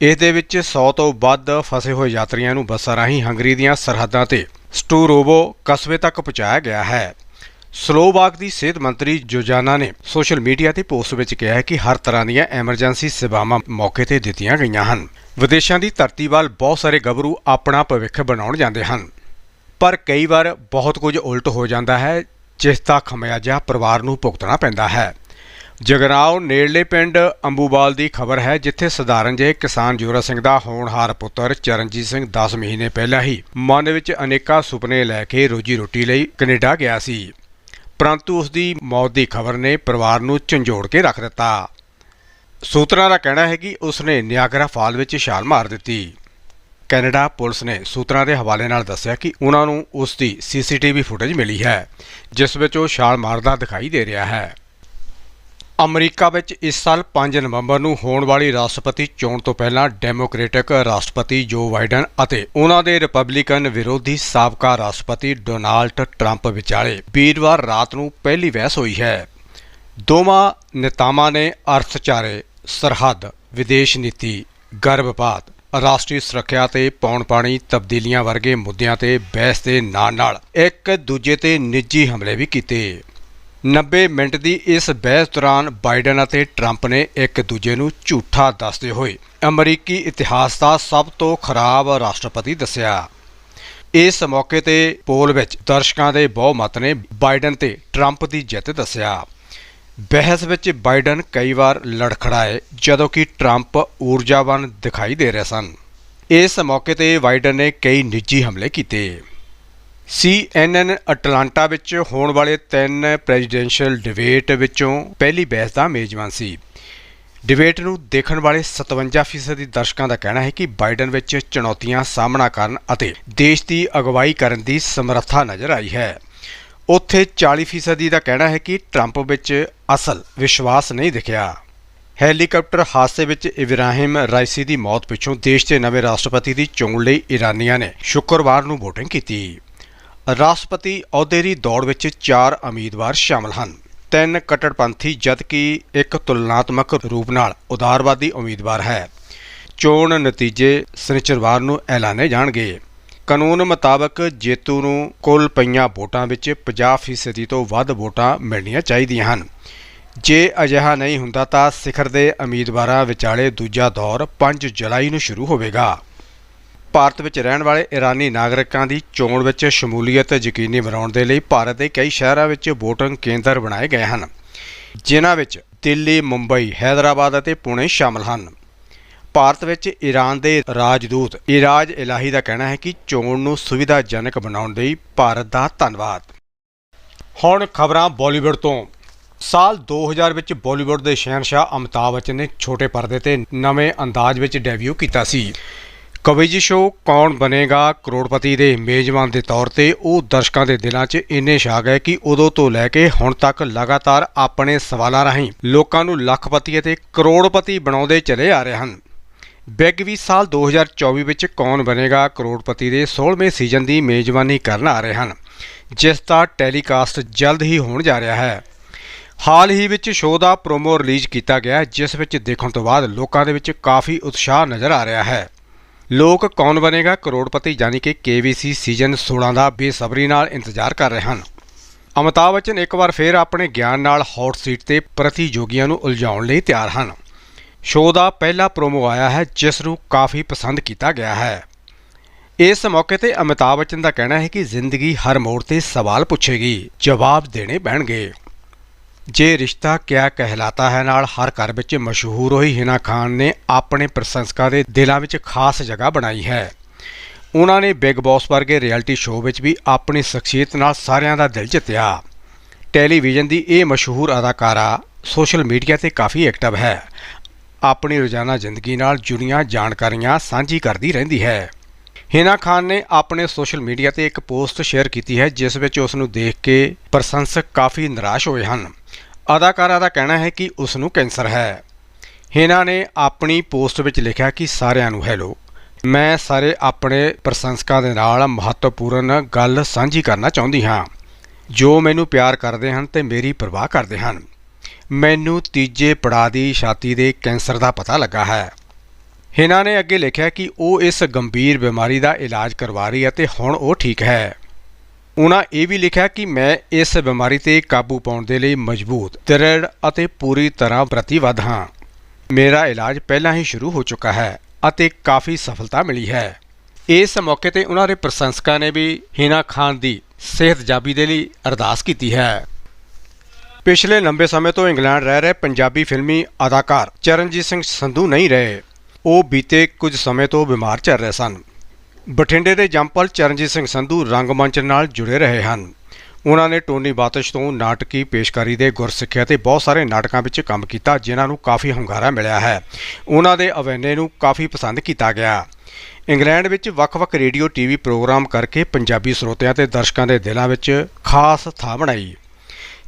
ਇਸ ਦੇ ਵਿੱਚ 100 ਤੋਂ ਵੱਧ ਫਸੇ ਹੋਏ ਯਾਤਰੀਆਂ ਨੂੰ ਬੱਸਾਂ ਰਾਹੀਂ ਹੰਗਰੀ ਦੀਆਂ ਸਰਹੱਦਾਂ ਤੇ ਸਟੂਰੋਵੋ ਕਸਬੇ ਤੱਕ ਪਹੁੰਚਾਇਆ ਗਿਆ ਹੈ। ਸਲੋਵਾਕ ਦੀ ਸਿਹਤ ਮੰਤਰੀ ਜੋਜਾਨਾ ਨੇ ਸੋਸ਼ਲ ਮੀਡੀਆ ਤੇ ਪੋਸਟ ਵਿੱਚ ਕਿਹਾ ਹੈ ਕਿ ਹਰ ਤਰ੍ਹਾਂ ਦੀਆਂ ਐਮਰਜੈਂਸੀ ਸੇਵਾਵਾਂ ਮੌਕੇ ਤੇ ਦਿੱਤੀਆਂ ਗਈਆਂ ਹਨ। ਵਿਦੇਸ਼ਾਂ ਦੀ ਧਰਤੀ ਵੱਲ ਬਹੁਤ ਸਾਰੇ ਗੱਭਰੂ ਆਪਣਾ ਭਵਿੱਖ ਬਣਾਉਣ ਜਾਂਦੇ ਹਨ। ਪਰ ਕਈ ਵਾਰ ਬਹੁਤ ਕੁਝ ਉਲਟ ਹੋ ਜਾਂਦਾ ਹੈ, ਜਿਸ ਦਾ ਖਮਿਆਜਾ ਪਰਿਵਾਰ ਨੂੰ ਭੁਗਤਣਾ ਪੈਂਦਾ ਹੈ। ਜਗਰਾਓ ਨੇੜਲੇ ਪਿੰਡ ਅੰਬੂਵਾਲ ਦੀ ਖਬਰ ਹੈ, ਜਿੱਥੇ ਸਧਾਰਨ ਜਿਹੇ ਕਿਸਾਨ ਜੋਰਾ ਸਿੰਘ ਦਾ ਹੋਣਹਾਰ ਪੁੱਤਰ ਚਰਨਜੀਤ ਸਿੰਘ 10 ਮਹੀਨੇ ਪਹਿਲਾਂ ਹੀ ਮਨ ਵਿੱਚ ਅਨੇਕਾਂ ਸੁਪਨੇ ਲੈ ਕੇ ਰੋਜੀ ਰੋਟੀ ਲਈ ਕੈਨੇਡਾ ਗਿਆ ਸੀ। ਪਰੰਤੂ ਉਸ ਦੀ ਮੌਤ ਦੀ ਖਬਰ ਨੇ ਪਰਿਵਾਰ ਨੂੰ ਝੰਜੋੜ ਕੇ ਰੱਖ ਦਿੱਤਾ। ਸੂਤਰਾਂ ਦਾ ਕਹਿਣਾ ਹੈ ਕਿ ਉਸ ਨੇ ਨਿਆਗਰਾ ਫਾਲ ਵਿੱਚ ਛਾਲ ਮਾਰ ਦਿੱਤੀ। ਕੈਨੇਡਾ ਪੁਲਿਸ ਨੇ ਸੂਤਰਾਂ ਦੇ ਹਵਾਲੇ ਨਾਲ ਦੱਸਿਆ ਕਿ ਉਹਨਾਂ ਨੂੰ ਉਸ ਦੀ ਸੀਸੀਟੀਵੀ ਫੁਟੇਜ ਮਿਲੀ ਹੈ, ਜਿਸ ਵਿੱਚ ਉਹ ਛਾਲ ਮਾਰਦਾ ਦਿਖਾਈ ਦੇ ਰਿਹਾ ਹੈ। ਅਮਰੀਕਾ ਵਿੱਚ ਇਸ ਸਾਲ 5 ਨਵੰਬਰ ਨੂੰ ਹੋਣ ਵਾਲੀ ਰਾਸ਼ਟਰਪਤੀ ਚੋਣ ਤੋਂ ਪਹਿਲਾਂ ਡੈਮੋਕ੍ਰੈਟਿਕ ਰਾਸ਼ਟਰਪਤੀ ਜੋ ਬਾਈਡਨ ਅਤੇ ਉਹਨਾਂ ਦੇ ਰਿਪਬਲਿਕਨ ਵਿਰੋਧੀ ਸਾਬਕਾ ਰਾਸ਼ਟਰਪਤੀ ਡੋਨਾਲਡ ਟਰੰਪ ਵਿਚਾਲੇ ਵੀਰਵਾਰ ਰਾਤ ਨੂੰ ਪਹਿਲੀ ਬਹਿਸ ਹੋਈ ਹੈ। ਦੋਵਾਂ ਨੇਤਾਵਾਂ ਨੇ ਅਰਥਚਾਰੇ ਸਰਹੱਦ, ਵਿਦੇਸ਼ ਨੀਤੀ, ਗਰਭਪਾਤ, ਰਾਸ਼ਟਰੀ ਸੁਰੱਖਿਆ ਤੇ ਪੌਣ ਪਾਣੀ ਤਬਦੀਲੀਆਂ ਵਰਗੇ ਮੁੱਦਿਆਂ ਤੇ ਬਹਿਸ ਦੇ ਨਾਲ-ਨਾਲ ਇੱਕ ਦੂਜੇ ਤੇ ਨਿੱਜੀ ਹਮਲੇ ਵੀ ਕੀਤੇ। 90 ਮਿੰਟ ਦੀ ਇਸ ਬਹਿਸ ਦੌਰਾਨ ਬਾਈਡਨ ਅਤੇ ਟਰੰਪ ਨੇ ਇੱਕ ਦੂਜੇ ਨੂੰ ਝੂਠਾ ਦੱਸਦੇ ਹੋਏ ਅਮਰੀਕੀ ਇਤਿਹਾਸ ਦਾ ਸਭ ਤੋਂ ਖਰਾਬ ਰਾਸ਼ਟਰਪਤੀ ਦੱਸਿਆ। ਇਸ ਮੌਕੇ ਤੇ ਪੋਲ ਵਿੱਚ ਦਰਸ਼ਕਾਂ ਦੇ ਬਹੁਮਤ ਨੇ ਬਾਈਡਨ ਤੇ ਟਰੰਪ ਦੀ ਜਿੱਤ ਦੱਸਿਆ। ਬਹਿਸ ਵਿੱਚ ਬਾਈਡਨ ਕਈ ਵਾਰ ਲੜਖੜਾਏ, ਜਦੋਂ ਕਿ ਟਰੰਪ ਊਰਜਾਵਾਨ ਦਿਖਾਈ ਦੇ ਰਹੇ ਸਨ। ਇਸ ਮੌਕੇ ਤੇ ਬਾਈਡਨ ਨੇ ਕਈ ਨਿੱਜੀ ਹਮਲੇ ਕੀਤੇ। CNN ਅਟਲਾਂਟਾ ਵਿੱਚ ਹੋਣ ਵਾਲੇ ਤਿੰਨ ਪ੍ਰੈਜ਼ੀਡੈਂਸ਼ੀਅਲ ਡਿਬੇਟ ਵਿੱਚੋਂ ਪਹਿਲੀ ਬਹਿਸ ਦਾ ਮੇਜ਼ਬਾਨ ਸੀ। ਡਿਬੇਟ ਨੂੰ ਦੇਖਣ ਵਾਲੇ 57% ਦਰਸ਼ਕਾਂ ਦਾ ਕਹਿਣਾ ਹੈ ਕਿ ਬਾਈਡਨ ਵਿੱਚ ਚੁਣੌਤੀਆਂ ਸਾਹਮਣਾ ਕਰਨ ਅਤੇ ਦੇਸ਼ ਦੀ ਅਗਵਾਈ ਕਰਨ ਦੀ ਸਮਰੱਥਾ ਨਜ਼ਰ ਆਈ ਹੈ। ਉੱਥੇ 40% ਦਾ ਕਹਿਣਾ ਹੈ ਕਿ ਟਰੰਪ ਵਿੱਚ ਅਸਲ ਵਿਸ਼ਵਾਸ ਨਹੀਂ ਦਿਖਿਆ। ਹੈਲੀਕਾਪਟਰ ਹਾਦਸੇ ਵਿੱਚ ਇਬਰਾਹਿਮ ਰਾਈਸੀ ਦੀ ਮੌਤ ਪਿੱਛੋਂ ਦੇਸ਼ ਦੇ ਨਵੇਂ ਰਾਸ਼ਟਰਪਤੀ ਦੀ ਚੋਣ ਲਈ ਇਰਾਨੀਆਂ ਨੇ ਸ਼ੁੱਕਰਵਾਰ ਨੂੰ VOTING ਕੀਤੀ। ਰਾਸ਼ਟਰਪਤੀ ਅਹੁਦੇ ਦੀ ਦੌੜ ਵਿੱਚ ਚਾਰ ਉਮੀਦਵਾਰ ਸ਼ਾਮਲ ਹਨ। ਤਿੰਨ ਕੱਟੜਪੰਥੀ ਜਦਕਿ ਇੱਕ ਤੁਲਨਾਤਮਕ ਰੂਪ ਨਾਲ ਉਦਾਰਵਾਦੀ ਉਮੀਦਵਾਰ ਹੈ। ਚੋਣ ਨਤੀਜੇ ਸਨਿਚਰਵਾਰ ਨੂੰ ਐਲਾਨੇ ਜਾਣਗੇ। ਕਾਨੂੰਨ ਮੁਤਾਬਕ ਜੇਤੂ ਨੂੰ ਕੁੱਲ ਪਈਆਂ ਵੋਟਾਂ ਵਿੱਚ 50% ਤੋਂ ਵੱਧ ਵੋਟਾਂ ਮਿਲਣੀਆਂ ਚਾਹੀਦੀਆਂ ਹਨ। ਜੇ ਅਜਿਹਾ ਨਹੀਂ ਹੁੰਦਾ ਤਾਂ ਸਿਖਰ ਦੇ ਉਮੀਦਵਾਰਾਂ ਵਿਚਾਲੇ ਦੂਜਾ ਦੌਰ 5 ਜੁਲਾਈ ਨੂੰ ਸ਼ੁਰੂ ਹੋਵੇਗਾ। ਭਾਰਤ ਵਿੱਚ ਰਹਿਣ ਵਾਲੇ ਇਰਾਨੀ ਨਾਗਰਿਕਾਂ ਦੀ ਚੋਣ ਵਿੱਚ ਸ਼ਮੂਲੀਅਤ ਯਕੀਨੀ ਬਣਾਉਣ ਦੇ ਲਈ ਭਾਰਤ ਦੇ ਕਈ ਸ਼ਹਿਰਾਂ ਵਿੱਚ VOTING ਕੇਂਦਰ ਬਣਾਏ ਗਏ ਹਨ ਜਿਨ੍ਹਾਂ ਵਿੱਚ ਦਿੱਲੀ, ਮੁੰਬਈ, ਹੈਦਰਾਬਾਦ ਅਤੇ ਪੁਣੇ ਸ਼ਾਮਲ ਹਨ। ਭਾਰਤ ਵਿੱਚ ਈਰਾਨ ਦੇ ਰਾਜਦੂਤ ਇਰਾਜ ਇਲਾਹੀ ਦਾ ਕਹਿਣਾ ਹੈ ਕਿ ਚੋਣ ਨੂੰ ਸੁਵਿਧਾਜਨਕ ਬਣਾਉਣ ਲਈ ਭਾਰਤ ਦਾ ਧੰਨਵਾਦ। ਹੁਣ ਖਬਰਾਂ ਬਾਲੀਵੁੱਡ ਤੋਂ। ਸਾਲ 2000 ਵਿੱਚ ਬਾਲੀਵੁੱਡ ਦੇ ਸ਼ਹਿਨशाह ਅਮਿਤਾਭ ਬੱਚਨ ਨੇ ਛੋਟੇ ਪਰਦੇ ਤੇ ਨਵੇਂ ਅੰਦਾਜ਼ ਵਿੱਚ ਡੈਬਿਊ ਕੀਤਾ ਸੀ। ਕਵਿਜ ਸ਼ੋ ਕੌਣ ਬਣੇਗਾ ਕਰੋੜਪਤੀ ਦੇ ਮੇਜ਼ਬਾਨ ਦੇ ਤੌਰ ਤੇ ਉਹ ਦਰਸ਼ਕਾਂ ਦੇ ਦਿਲਾਂ 'ਚ ਇੰਨੇ ਛਾ ਗਏ ਕਿ ਉਦੋਂ ਤੋਂ ਲੈ ਕੇ ਹੁਣ ਤੱਕ ਲਗਾਤਾਰ ਆਪਣੇ ਸਵਾਲਾਂ ਰਾਹੀਂ ਲੋਕਾਂ ਨੂੰ ਲੱਖਪਤੀ ਅਤੇ ਕਰੋੜਪਤੀ ਬਣਾਉਂਦੇ ਚਲੇ ਆ ਰਹੇ ਹਨ। ਬਿਗ ਵੀ ਸਾਲ 2024 ਵਿੱਚ ਕੌਣ ਬਣੇਗਾ ਕਰੋੜਪਤੀ ਦੇ 16ਵੇਂ ਸੀਜ਼ਨ ਦੀ ਮੇਜ਼ਬਾਨੀ ਕਰਨ ਆ ਰਹੇ ਹਨ, ਜਿਸ ਦਾ ਟੈਲੀਕਾਸਟ ਜਲਦ ਹੀ ਹੋਣ ਜਾ ਰਿਹਾ ਹੈ। ਹਾਲ ਹੀ ਵਿੱਚ ਸ਼ੋਅ ਦਾ ਪ੍ਰੋਮੋ ਰਿਲੀਜ਼ ਕੀਤਾ ਗਿਆ, ਜਿਸ ਵਿੱਚ ਦੇਖਣ ਤੋਂ ਬਾਅਦ ਲੋਕਾਂ ਦੇ ਵਿੱਚ ਕਾਫੀ ਉਤਸ਼ਾਹ ਨਜ਼ਰ ਆ ਰਿਹਾ ਹੈ। ਲੋਕ ਕੌਣ ਬਣੇਗਾ ਕਰੋੜਪਤੀ ਯਾਨੀ ਕਿ KBC ਸੀਜ਼ਨ 16 ਦਾ ਬੇਸਬਰੀ ਨਾਲ ਇੰਤਜ਼ਾਰ ਕਰ ਰਹੇ ਹਨ। ਅਮਿਤਾਭ ਬੱਚਨ ਇੱਕ ਵਾਰ ਫੇਰ ਆਪਣੇ ਗਿਆਨ ਨਾਲ ਹੌਟ ਸੀਟ ਤੇ ਪ੍ਰਤੀਯੋਗੀਆਂ ਨੂੰ ਉਲਝਾਉਣ ਲਈ ਤਿਆਰ ਹਨ। ਸ਼ੋਅ ਦਾ ਪਹਿਲਾ ਪ੍ਰੋਮੋ ਆਇਆ ਹੈ, ਜਿਸ ਨੂੰ ਕਾਫੀ ਪਸੰਦ ਕੀਤਾ ਗਿਆ ਹੈ। ਇਸ ਮੌਕੇ ਤੇ ਅਮਿਤਾਭ ਬੱਚਨ ਦਾ ਕਹਿਣਾ ਹੈ ਕਿ ਜ਼ਿੰਦਗੀ ਹਰ ਮੋੜ ਤੇ ਸਵਾਲ ਪੁੱਛੇਗੀ, ਜਵਾਬ ਦੇਣੇ ਪੈਣਗੇ। ਜੇ ਰਿਸ਼ਤਾ ਕਿਆ ਕਹਿਲਾਤਾ ਹੈ ਨਾਲ ਹਰ ਘਰ ਵਿੱਚ ਮਸ਼ਹੂਰ ਹੋਈ ਹਿਨਾ ਖਾਨ ਨੇ ਆਪਣੇ ਪ੍ਰਸ਼ੰਸਕਾਂ ਦੇ ਦਿਲਾਂ ਵਿੱਚ ਖਾਸ ਜਗ੍ਹਾ ਬਣਾਈ ਹੈ। ਉਹਨਾਂ ਨੇ ਬਿਗ ਬੌਸ ਵਰਗੇ ਰਿਐਲਿਟੀ ਸ਼ੋਅ ਵਿੱਚ ਵੀ ਆਪਣੀ ਸ਼ਖਸੀਅਤ ਨਾਲ ਸਾਰਿਆਂ ਦਾ ਦਿਲ ਜਿੱਤਿਆ। ਟੈਲੀਵਿਜ਼ਨ ਦੀ ਇਹ ਮਸ਼ਹੂਰ ਅਦਾਕਾਰਾ ਸੋਸ਼ਲ ਮੀਡੀਆ ਤੇ ਕਾਫੀ ਐਕਟਿਵ ਹੈ। ਆਪਣੀ ਰੋਜ਼ਾਨਾ ਜ਼ਿੰਦਗੀ ਨਾਲ ਜੁੜੀਆਂ ਜਾਣਕਾਰੀਆਂ ਸਾਂਝੀ ਕਰਦੀ ਰਹਿੰਦੀ ਹੈ। ਹਿਨਾ ਖਾਨ ਨੇ ਆਪਣੇ ਸੋਸ਼ਲ ਮੀਡੀਆ ਤੇ ਇੱਕ ਪੋਸਟ ਸ਼ੇਅਰ ਕੀਤੀ ਹੈ, ਜਿਸ ਵਿੱਚ ਉਸ ਨੂੰ ਦੇਖ ਕੇ ਪ੍ਰਸ਼ੰਸਕ ਕਾਫੀ ਨਿਰਾਸ਼ ਹੋਏ ਹਨ। ਅਦਾਕਾਰਾ ਦਾ ਕਹਿਣਾ ਹੈ ਕਿ ਉਸ ਨੂੰ ਕੈਂਸਰ ਹੈ। ਹਿਨਾ ਨੇ ਆਪਣੀ ਪੋਸਟ ਵਿੱਚ ਲਿਖਿਆ ਕਿ ਸਾਰਿਆਂ ਨੂੰ ਹੈਲੋ, ਮੈਂ ਸਾਰੇ ਆਪਣੇ ਪ੍ਰਸ਼ੰਸਕਾਂ ਦੇ ਨਾਲ ਮਹੱਤਵਪੂਰਨ ਗੱਲ ਸਾਂਝੀ ਕਰਨਾ ਚਾਹੁੰਦੀ ਹਾਂ। ਜੋ ਮੈਨੂੰ ਪਿਆਰ ਕਰਦੇ ਹਨ ਤੇ ਮੇਰੀ ਪਰਵਾਹ ਕਰਦੇ ਹਨ। ਮੈਨੂੰ ਤੀਜੇ ਪੜਾਅ ਦੀ ਛਾਤੀ ਦੇ ਕੈਂਸਰ ਦਾ ਪਤਾ ਲੱਗਾ ਹੈ। ਹਿਨਾ ਨੇ ਅੱਗੇ ਲਿਖਿਆ ਕਿ ਉਹ ਇਸ ਗੰਭੀਰ ਬਿਮਾਰੀ ਦਾ ਇਲਾਜ ਕਰਵਾ ਰਹੀ ਹੈ ਤੇ ਹੁਣ ਉਹ ਠੀਕ ਹੈ। ਉਹਨਾਂ ਇਹ ਵੀ ਲਿਖਿਆ ਕਿ ਮੈਂ ਇਸ ਬਿਮਾਰੀ ਤੇ ਕਾਬੂ ਪਾਉਣ ਦੇ ਲਈ ਮਜ਼ਬੂਤ, ਦ੍ਰਿੜ ਅਤੇ ਪੂਰੀ ਤਰ੍ਹਾਂ ਪ੍ਰਤੀਬੱਧ ਹਾਂ। ਮੇਰਾ ਇਲਾਜ ਪਹਿਲਾਂ ਹੀ ਸ਼ੁਰੂ ਹੋ ਚੁੱਕਾ ਹੈ ਅਤੇ ਕਾਫੀ ਸਫਲਤਾ ਮਿਲੀ ਹੈ। ਇਸ ਮੌਕੇ ਤੇ ਉਹਨਾਂ ਦੇ ਪ੍ਰਸ਼ੰਸਕਾਂ ਨੇ ਵੀ ਹਿਨਾ ਖਾਨ ਦੀ ਸਿਹਤਯਾਬੀ ਦੇ ਲਈ ਅਰਦਾਸ ਕੀਤੀ ਹੈ। ਪਿਛਲੇ ਲੰਬੇ ਸਮੇਂ ਤੋਂ ਇੰਗਲੈਂਡ ਰਹਿ ਰਹੇ ਪੰਜਾਬੀ ਫਿਲਮੀ ਅਦਾਕਾਰ ਚਰਨਜੀਤ ਸਿੰਘ ਸੰਧੂ ਨਹੀਂ ਰਹੇ। ਉਹ ਬੀਤੇ ਕੁਝ ਸਮੇਂ ਤੋਂ ਬਿਮਾਰ ਚੱਲ ਰਹੇ ਸਨ। ਬਠਿੰਡੇ ਦੇ ਜੰਪਲ ਚਰਨਜੀਤ ਸਿੰਘ ਸੰਧੂ ਰੰਗਮੰਚ ਨਾਲ ਜੁੜੇ ਰਹੇ ਹਨ। ਉਹਨਾਂ ਨੇ ਟੋਨੀ ਬਾਤਸ਼ ਤੋਂ ਨਾਟਕੀ ਪੇਸ਼ਕਾਰੀ ਦੇ ਗੁਰ ਸਿੱਖਿਆ ਤੇ ਬਹੁਤ ਸਾਰੇ ਨਾਟਕਾਂ ਵਿੱਚ ਕੰਮ ਕੀਤਾ, ਜਿਨ੍ਹਾਂ ਨੂੰ ਕਾਫੀ ਹੰਗਾਰਾ ਮਿਲਿਆ ਹੈ। ਉਹਨਾਂ ਦੇ ਅਵੈਨੇ ਨੂੰ ਕਾਫੀ ਪਸੰਦ ਕੀਤਾ ਗਿਆ। ਇੰਗਲੈਂਡ ਵਿੱਚ ਵੱਖ-ਵੱਖ ਰੇਡੀਓ, ਟੀਵੀ ਪ੍ਰੋਗਰਾਮ ਕਰਕੇ ਪੰਜਾਬੀ ਸਰੋਤਿਆਂ ਤੇ ਦਰਸ਼ਕਾਂ ਦੇ ਦਿਲਾਂ ਵਿੱਚ ਖਾਸ ਥਾਂ ਬਣਾਈ।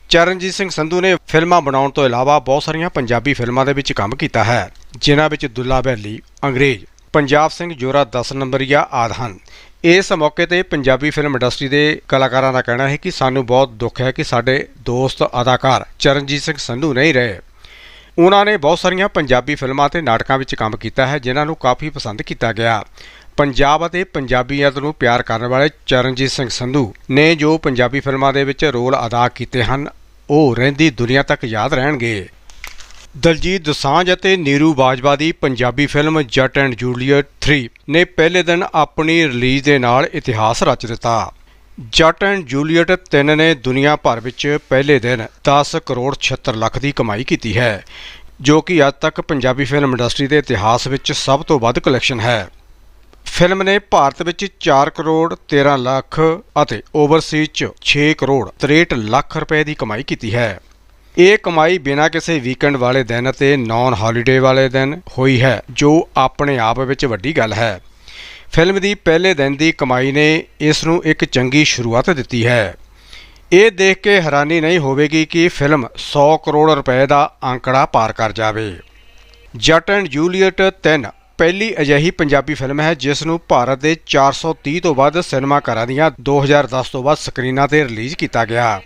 ਚਰਨਜੀਤ ਸਿੰਘ ਸੰਧੂ ਨੇ ਫਿਲਮਾਂ ਬਣਾਉਣ ਤੋਂ ਇਲਾਵਾ ਬਹੁਤ ਸਾਰੀਆਂ ਪੰਜਾਬੀ ਫਿਲਮਾਂ ਦੇ ਵਿੱਚ ਕੰਮ ਕੀਤਾ ਹੈ, ਜਿਨ੍ਹਾਂ ਵਿੱਚ ਦੁੱਲਾ ਬੈਲੀ, ਅੰਗਰੇਜ਼, ਪੰਜਾਬ ਸਿੰਘ ਜੋਰਾ 10 ਨੰਬਰੀਆ ਆਦਿ ਹਨ। ਇਸ ਮੌਕੇ ਤੇ ਪੰਜਾਬੀ ਫਿਲਮ ਇੰਡਸਟਰੀ ਦੇ ਕਲਾਕਾਰਾਂ ਦਾ ਕਹਿਣਾ ਹੈ ਕਿ ਸਾਨੂੰ ਬਹੁਤ ਦੁੱਖ ਹੈ ਕਿ ਸਾਡੇ ਦੋਸਤ ਅਦਾਕਾਰ ਚਰਨਜੀਤ ਸਿੰਘ ਸੰਧੂ ਨਹੀਂ ਰਹੇ। ਉਹਨਾਂ ਨੇ ਬਹੁਤ ਸਾਰੀਆਂ ਪੰਜਾਬੀ ਫਿਲਮਾਂ ਤੇ ਨਾਟਕਾਂ ਵਿੱਚ ਕੰਮ ਕੀਤਾ ਹੈ, ਜਿਨ੍ਹਾਂ ਨੂੰ ਕਾਫੀ ਪਸੰਦ ਕੀਤਾ ਗਿਆ। ਪੰਜਾਬ ਅਤੇ ਪੰਜਾਬੀਅਤ ਨੂੰ ਪਿਆਰ ਕਰਨ ਵਾਲੇ ਚਰਨਜੀਤ ਸਿੰਘ ਸੰਧੂ ਨੇ ਜੋ ਪੰਜਾਬੀ ਫਿਲਮਾਂ ਦੇ ਵਿੱਚ ਰੋਲ ਅਦਾ ਕੀਤੇ ਹਨ, ਉਹ ਰਹਿੰਦੀ ਦੁਨੀਆ ਤੱਕ ਯਾਦ ਰਹਿਣਗੇ। ਦਲਜੀਤ ਦੋਸਾਂਝ ਅਤੇ ਨੀਰੂ ਬਾਜਵਾ ਦੀ Punjabi film Jatt and Juliet 3 ਨੇ ਪਹਿਲੇ ਦਿਨ ਆਪਣੀ ਰਿਲੀਜ਼ ਦੇ ਨਾਲ ਇਤਿਹਾਸ ਰਚ ਦਿੱਤਾ। ਜੱਟ ਐਂਡ ਜੂਲੀਅਟ 3 ਨੇ ਦੁਨੀਆ ਭਰ ਵਿੱਚ ਪਹਿਲੇ ਦਿਨ 10 ਕਰੋੜ 76 ਲੱਖ ਦੀ ਕਮਾਈ ਕੀਤੀ ਹੈ, ਜੋ ਕਿ ਅੱਜ ਤੱਕ ਪੰਜਾਬੀ ਫਿਲਮ ਇੰਡਸਟਰੀ ਦੇ ਇਤਿਹਾਸ ਵਿੱਚ ਸਭ ਤੋਂ ਵੱਧ ਕਲੈਕਸ਼ਨ ਹੈ। ਫਿਲਮ ਨੇ ਭਾਰਤ ਵਿੱਚ 4 ਕਰੋੜ 13 ਲੱਖ ਅਤੇ ਓਵਰਸੀਜ਼ 'ਚ 6 ਕਰੋੜ 63 ਲੱਖ ਰੁਪਏ ਦੀ ਕਮਾਈ ਕੀਤੀ ਹੈ। ਇਹ ਕਮਾਈ ਬਿਨਾਂ ਕਿਸੇ ਵੀਕਐਂਡ ਵਾਲੇ ਦਿਨ ਅਤੇ ਨਾਨ ਹੌਲੀਡੇ ਵਾਲੇ ਦਿਨ ਹੋਈ ਹੈ, ਜੋ ਆਪਣੇ ਆਪ ਵਿੱਚ ਵੱਡੀ ਗੱਲ ਹੈ। ਫਿਲਮ ਦੀ ਪਹਿਲੇ ਦਿਨ ਦੀ ਕਮਾਈ ਨੇ ਇਸ ਨੂੰ ਇੱਕ ਚੰਗੀ ਸ਼ੁਰੂਆਤ ਦਿੱਤੀ ਹੈ। ਇਹ ਦੇਖ ਕੇ ਹੈਰਾਨੀ ਨਹੀਂ ਹੋਵੇਗੀ ਕਿ ਫਿਲਮ 100 ਕਰੋੜ ਰੁਪਏ ਦਾ ਅੰਕੜਾ ਪਾਰ ਕਰ ਜਾਵੇ। ਜੱਟ ਐਂਡ ਜੂਲੀਅਟ 3 ਪਹਿਲੀ ਅਜਿਹੀ ਪੰਜਾਬੀ ਫਿਲਮ ਹੈ ਜਿਸ ਨੂੰ ਭਾਰਤ ਦੇ 430 ਤੋਂ ਵੱਧ ਸਿਨੇਮਾ ਘਰਾਂ ਦੀਆਂ 2010 ਤੋਂ ਵੱਧ ਸਕਰੀਨਾਂ ਤੇ ਰਿਲੀਜ਼ ਕੀਤਾ ਗਿਆ।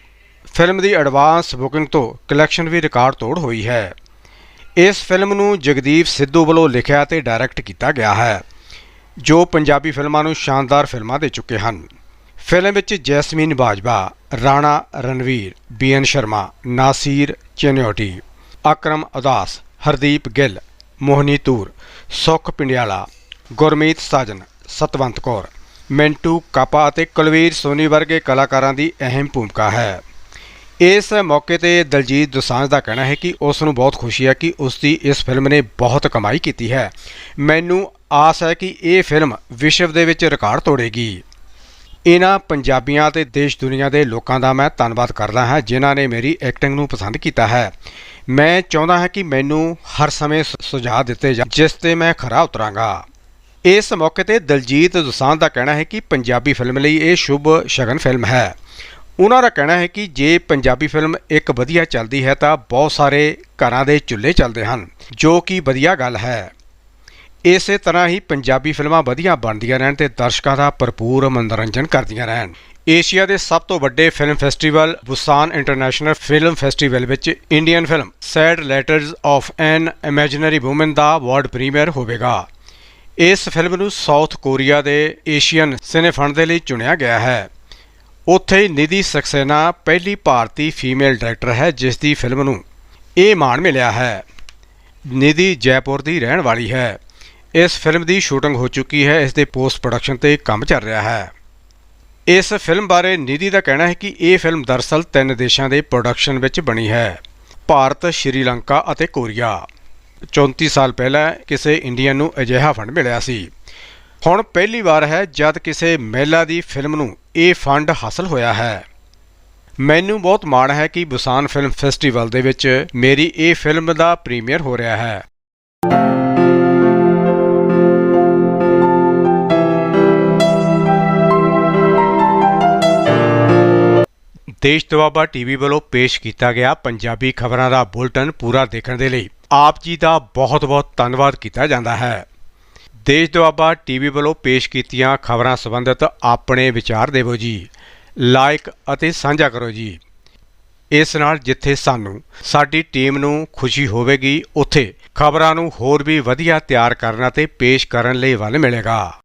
ਫਿਲਮ ਦੀ ਐਡਵਾਂਸ ਬੁਕਿੰਗ ਤੋਂ ਕਲੈਕਸ਼ਨ ਵੀ ਰਿਕਾਰਡ ਤੋੜ ਹੋਈ ਹੈ। ਇਸ ਫਿਲਮ ਨੂੰ ਜਗਦੀਪ ਸਿੱਧੂ ਵੱਲੋਂ ਲਿਖਿਆ ਤੇ ਡਾਇਰੈਕਟ ਕੀਤਾ ਗਿਆ ਹੈ, ਜੋ ਪੰਜਾਬੀ ਫਿਲਮਾਂ ਨੂੰ ਸ਼ਾਨਦਾਰ ਫਿਲਮਾਂ ਦੇ ਚੁੱਕੇ ਹਨ। ਫਿਲਮ ਵਿੱਚ ਜੈਸਮੀਨ ਬਾਜਵਾ, ਰਾਣਾ ਰਣਵੀਰ ਬੀਐਨ ਸ਼ਰਮਾ, ਨਾਸੀਰ ਚੇਨਿਓਟੀ, ਅਕਰਮ ਉਦਾਸ, ਹਰਦੀਪ ਗਿੱਲ, ਮੋਹਨੀ ਤੂਰ ਸੁਖ ਪਿੰਡਿਆਲਾ, ਗੁਰਮੀਤ ਸਾਜਨ, ਸਤਵੰਤ ਕੌਰ। ਮਿੰਟੂ, ਕਾਪਾ ਅਤੇ ਕੁਲਵੀਰ ਸੋਨੀ ਵਰਗੇ ਕਲਾਕਾਰਾਂ ਦੀ ਅਹਿਮ ਭੂਮਿਕਾ ਹੈ। ਇਸ ਮੌਕੇ ਤੇ ਦਲਜੀਤ ਦੋਸਾਂਝ ਦਾ ਕਹਿਣਾ ਹੈ ਕਿ ਉਸ ਨੂੰ ਬਹੁਤ ਖੁਸ਼ੀ ਹੈ ਕਿ ਉਸ ਦੀ ਇਸ ਫਿਲਮ ਨੇ ਬਹੁਤ ਕਮਾਈ ਕੀਤੀ ਹੈ। ਮੈਨੂੰ ਆਸ ਹੈ ਕਿ ਇਹ ਫਿਲਮ ਵਿਸ਼ਵ ਦੇ ਵਿੱਚ ਰਿਕਾਰਡ ਤੋੜੇਗੀ। ਇਹਨਾਂ ਪੰਜਾਬੀਆਂ ਤੇ ਦੇਸ਼ ਦੁਨੀਆ ਦੇ ਲੋਕਾਂ ਦਾ ਮੈਂ ਧੰਨਵਾਦ ਕਰਦਾ ਹਾਂ, ਜਿਨ੍ਹਾਂ ਨੇ ਮੇਰੀ ਐਕਟਿੰਗ ਨੂੰ ਪਸੰਦ ਕੀਤਾ ਹੈ। ਮੈਂ ਚਾਹੁੰਦਾ ਹਾਂ ਕਿ ਮੈਨੂੰ ਹਰ ਸਮੇਂ ਸੁ- ਸੁਝਾਅ ਦਿੱਤੇ ਜਾਣ ਜਿਸ ਤੇ ਮੈਂ ਖਰਾ ਉਤਰਾਂਗਾ। ਇਸ ਮੌਕੇ ਤੇ ਦਲਜੀਤ ਦੋਸਾਂਝ ਦਾ ਕਹਿਣਾ ਹੈ ਕਿ ਪੰਜਾਬੀ ਫਿਲਮ ਲਈ ਇਹ ਸ਼ੁਭ ਸ਼ਗਨ ਫਿਲਮ ਹੈ। ਉਹਨਾਂ ਦਾ ਕਹਿਣਾ ਹੈ ਕਿ ਜੇ ਪੰਜਾਬੀ ਫਿਲਮ ਇੱਕ ਵਧੀਆ ਚੱਲਦੀ ਹੈ ਤਾਂ ਬਹੁਤ ਸਾਰੇ ਘਰਾਂ ਦੇ ਚੁੱਲ੍ਹੇ ਚੱਲਦੇ ਹਨ, ਜੋ ਕਿ ਵਧੀਆ ਗੱਲ ਹੈ। ਇਸੇ ਤਰ੍ਹਾਂ ਹੀ ਪੰਜਾਬੀ ਫਿਲਮਾਂ ਵਧੀਆ ਬਣਦੀਆਂ ਰਹਿਣ ਤੇ ਦਰਸ਼ਕਾਂ ਦਾ ਭਰਪੂਰ ਮਨੋਰੰਜਨ ਕਰਦੀਆਂ ਰਹਿਣ। ਏਸ਼ੀਆ ਦੇ ਸਭ ਤੋਂ ਵੱਡੇ film festival Busan international film festival ਵਿੱਚ Indian film sad letters of an imaginary woman the world premiere ਹੋਵੇਗਾ। ਇਸ ਫਿਲਮ ਨੂੰ ਸਾਊਥ ਕੋਰੀਆ ਦੇ ਏਸ਼ੀਅਨ ਸਿਨੇਫੰਡ ਦੇ ਲਈ ਚੁਣਿਆ ਗਿਆ ਹੈ। ਉੱਥੇ ਹੀ ਨਿਧੀ ਸਕਸੇਨਾ ਪਹਿਲੀ ਭਾਰਤੀ ਫੀਮੇਲ ਡਾਇਰੈਕਟਰ ਹੈ ਜਿਸ ਦੀ ਫਿਲਮ ਨੂੰ ਇਹ ਮਾਣ ਮਿਲਿਆ ਹੈ। ਨਿਧੀ ਜੈਪੁਰ ਦੀ ਰਹਿਣ ਵਾਲੀ ਹੈ। ਇਸ ਫਿਲਮ ਦੀ ਸ਼ੂਟਿੰਗ ਹੋ ਚੁੱਕੀ ਹੈ, ਇਸ ਦੇ ਪੋਸਟ ਪ੍ਰੋਡਕਸ਼ਨ ਤੇ ਕੰਮ ਚੱਲ ਰਿਹਾ ਹੈ। ਇਸ ਫਿਲਮ ਬਾਰੇ ਨਿਧੀ ਦਾ ਕਹਿਣਾ ਹੈ ਕਿ ਇਹ ਫਿਲਮ ਦਰਅਸਲ ਤਿੰਨ ਦੇਸ਼ਾਂ ਦੇ ਪ੍ਰੋਡਕਸ਼ਨ ਵਿੱਚ ਬਣੀ ਹੈ, ਭਾਰਤ, ਸ਼੍ਰੀਲੰਕਾ ਅਤੇ ਕੋਰੀਆ। 34 ਸਾਲ ਪਹਿਲਾਂ ਕਿਸੇ ਇੰਡੀਅਨ ਨੂੰ ਅਜਿਹਾ ਫੰਡ ਮਿਲਿਆ ਸੀ। ਹੁਣ ਪਹਿਲੀ ਵਾਰ ਹੈ ਜਦ ਕਿਸੇ ਮਹਿਲਾ ਦੀ ਫਿਲਮ ਨੂੰ ਇਹ ਫੰਡ ਹਾਸਲ ਹੋਇਆ ਹੈ। ਮੈਨੂੰ ਬਹੁਤ ਮਾਣ ਹੈ ਕਿ ਬੁਸਾਨ ਫਿਲਮ ਫੈਸਟੀਵਲ ਦੇ ਵਿੱਚ ਮੇਰੀ ਇਹ ਫਿਲਮ ਦਾ ਪ੍ਰੀਮੀਅਰ ਹੋ ਰਿਹਾ ਹੈ। ਦੇਸ਼ ਦੁਆਬਾ ਟੀਵੀ ਵੱਲੋਂ ਪੇਸ਼ ਕੀਤਾ ਗਿਆ ਪੰਜਾਬੀ ਖਬਰਾਂ ਦਾ ਬੁਲਟਨ ਪੂਰਾ ਦੇਖਣ ਦੇ ਲਈ ਆਪ ਜੀ ਦਾ ਬਹੁਤ-ਬਹੁਤ ਧੰਨਵਾਦ ਕੀਤਾ ਜਾਂਦਾ ਹੈ। ਦੇਸ਼ ਦੁਆਬਾ ਟੀਵੀ ਵੱਲੋਂ ਪੇਸ਼ ਕੀਤੀਆਂ ਖਬਰਾਂ ਸੰਬੰਧਿਤ ਆਪਣੇ ਵਿਚਾਰ ਦੇਵੋ ਜੀ। ਲਾਈਕ ਅਤੇ ਸਾਂਝਾ ਕਰੋ ਜੀ। ਇਸ ਨਾਲ ਜਿੱਥੇ ਸਾਨੂੰ, ਸਾਡੀ ਟੀਮ ਨੂੰ ਖੁਸ਼ੀ ਹੋਵੇਗੀ, ਉੱਥੇ ਖਬਰਾਂ ਨੂੰ ਹੋਰ ਵੀ ਵਧੀਆ ਤਿਆਰ ਕਰਨ ਅਤੇ ਪੇਸ਼ ਕਰਨ ਲਈ ਵੱਲ ਮਿਲੇਗਾ।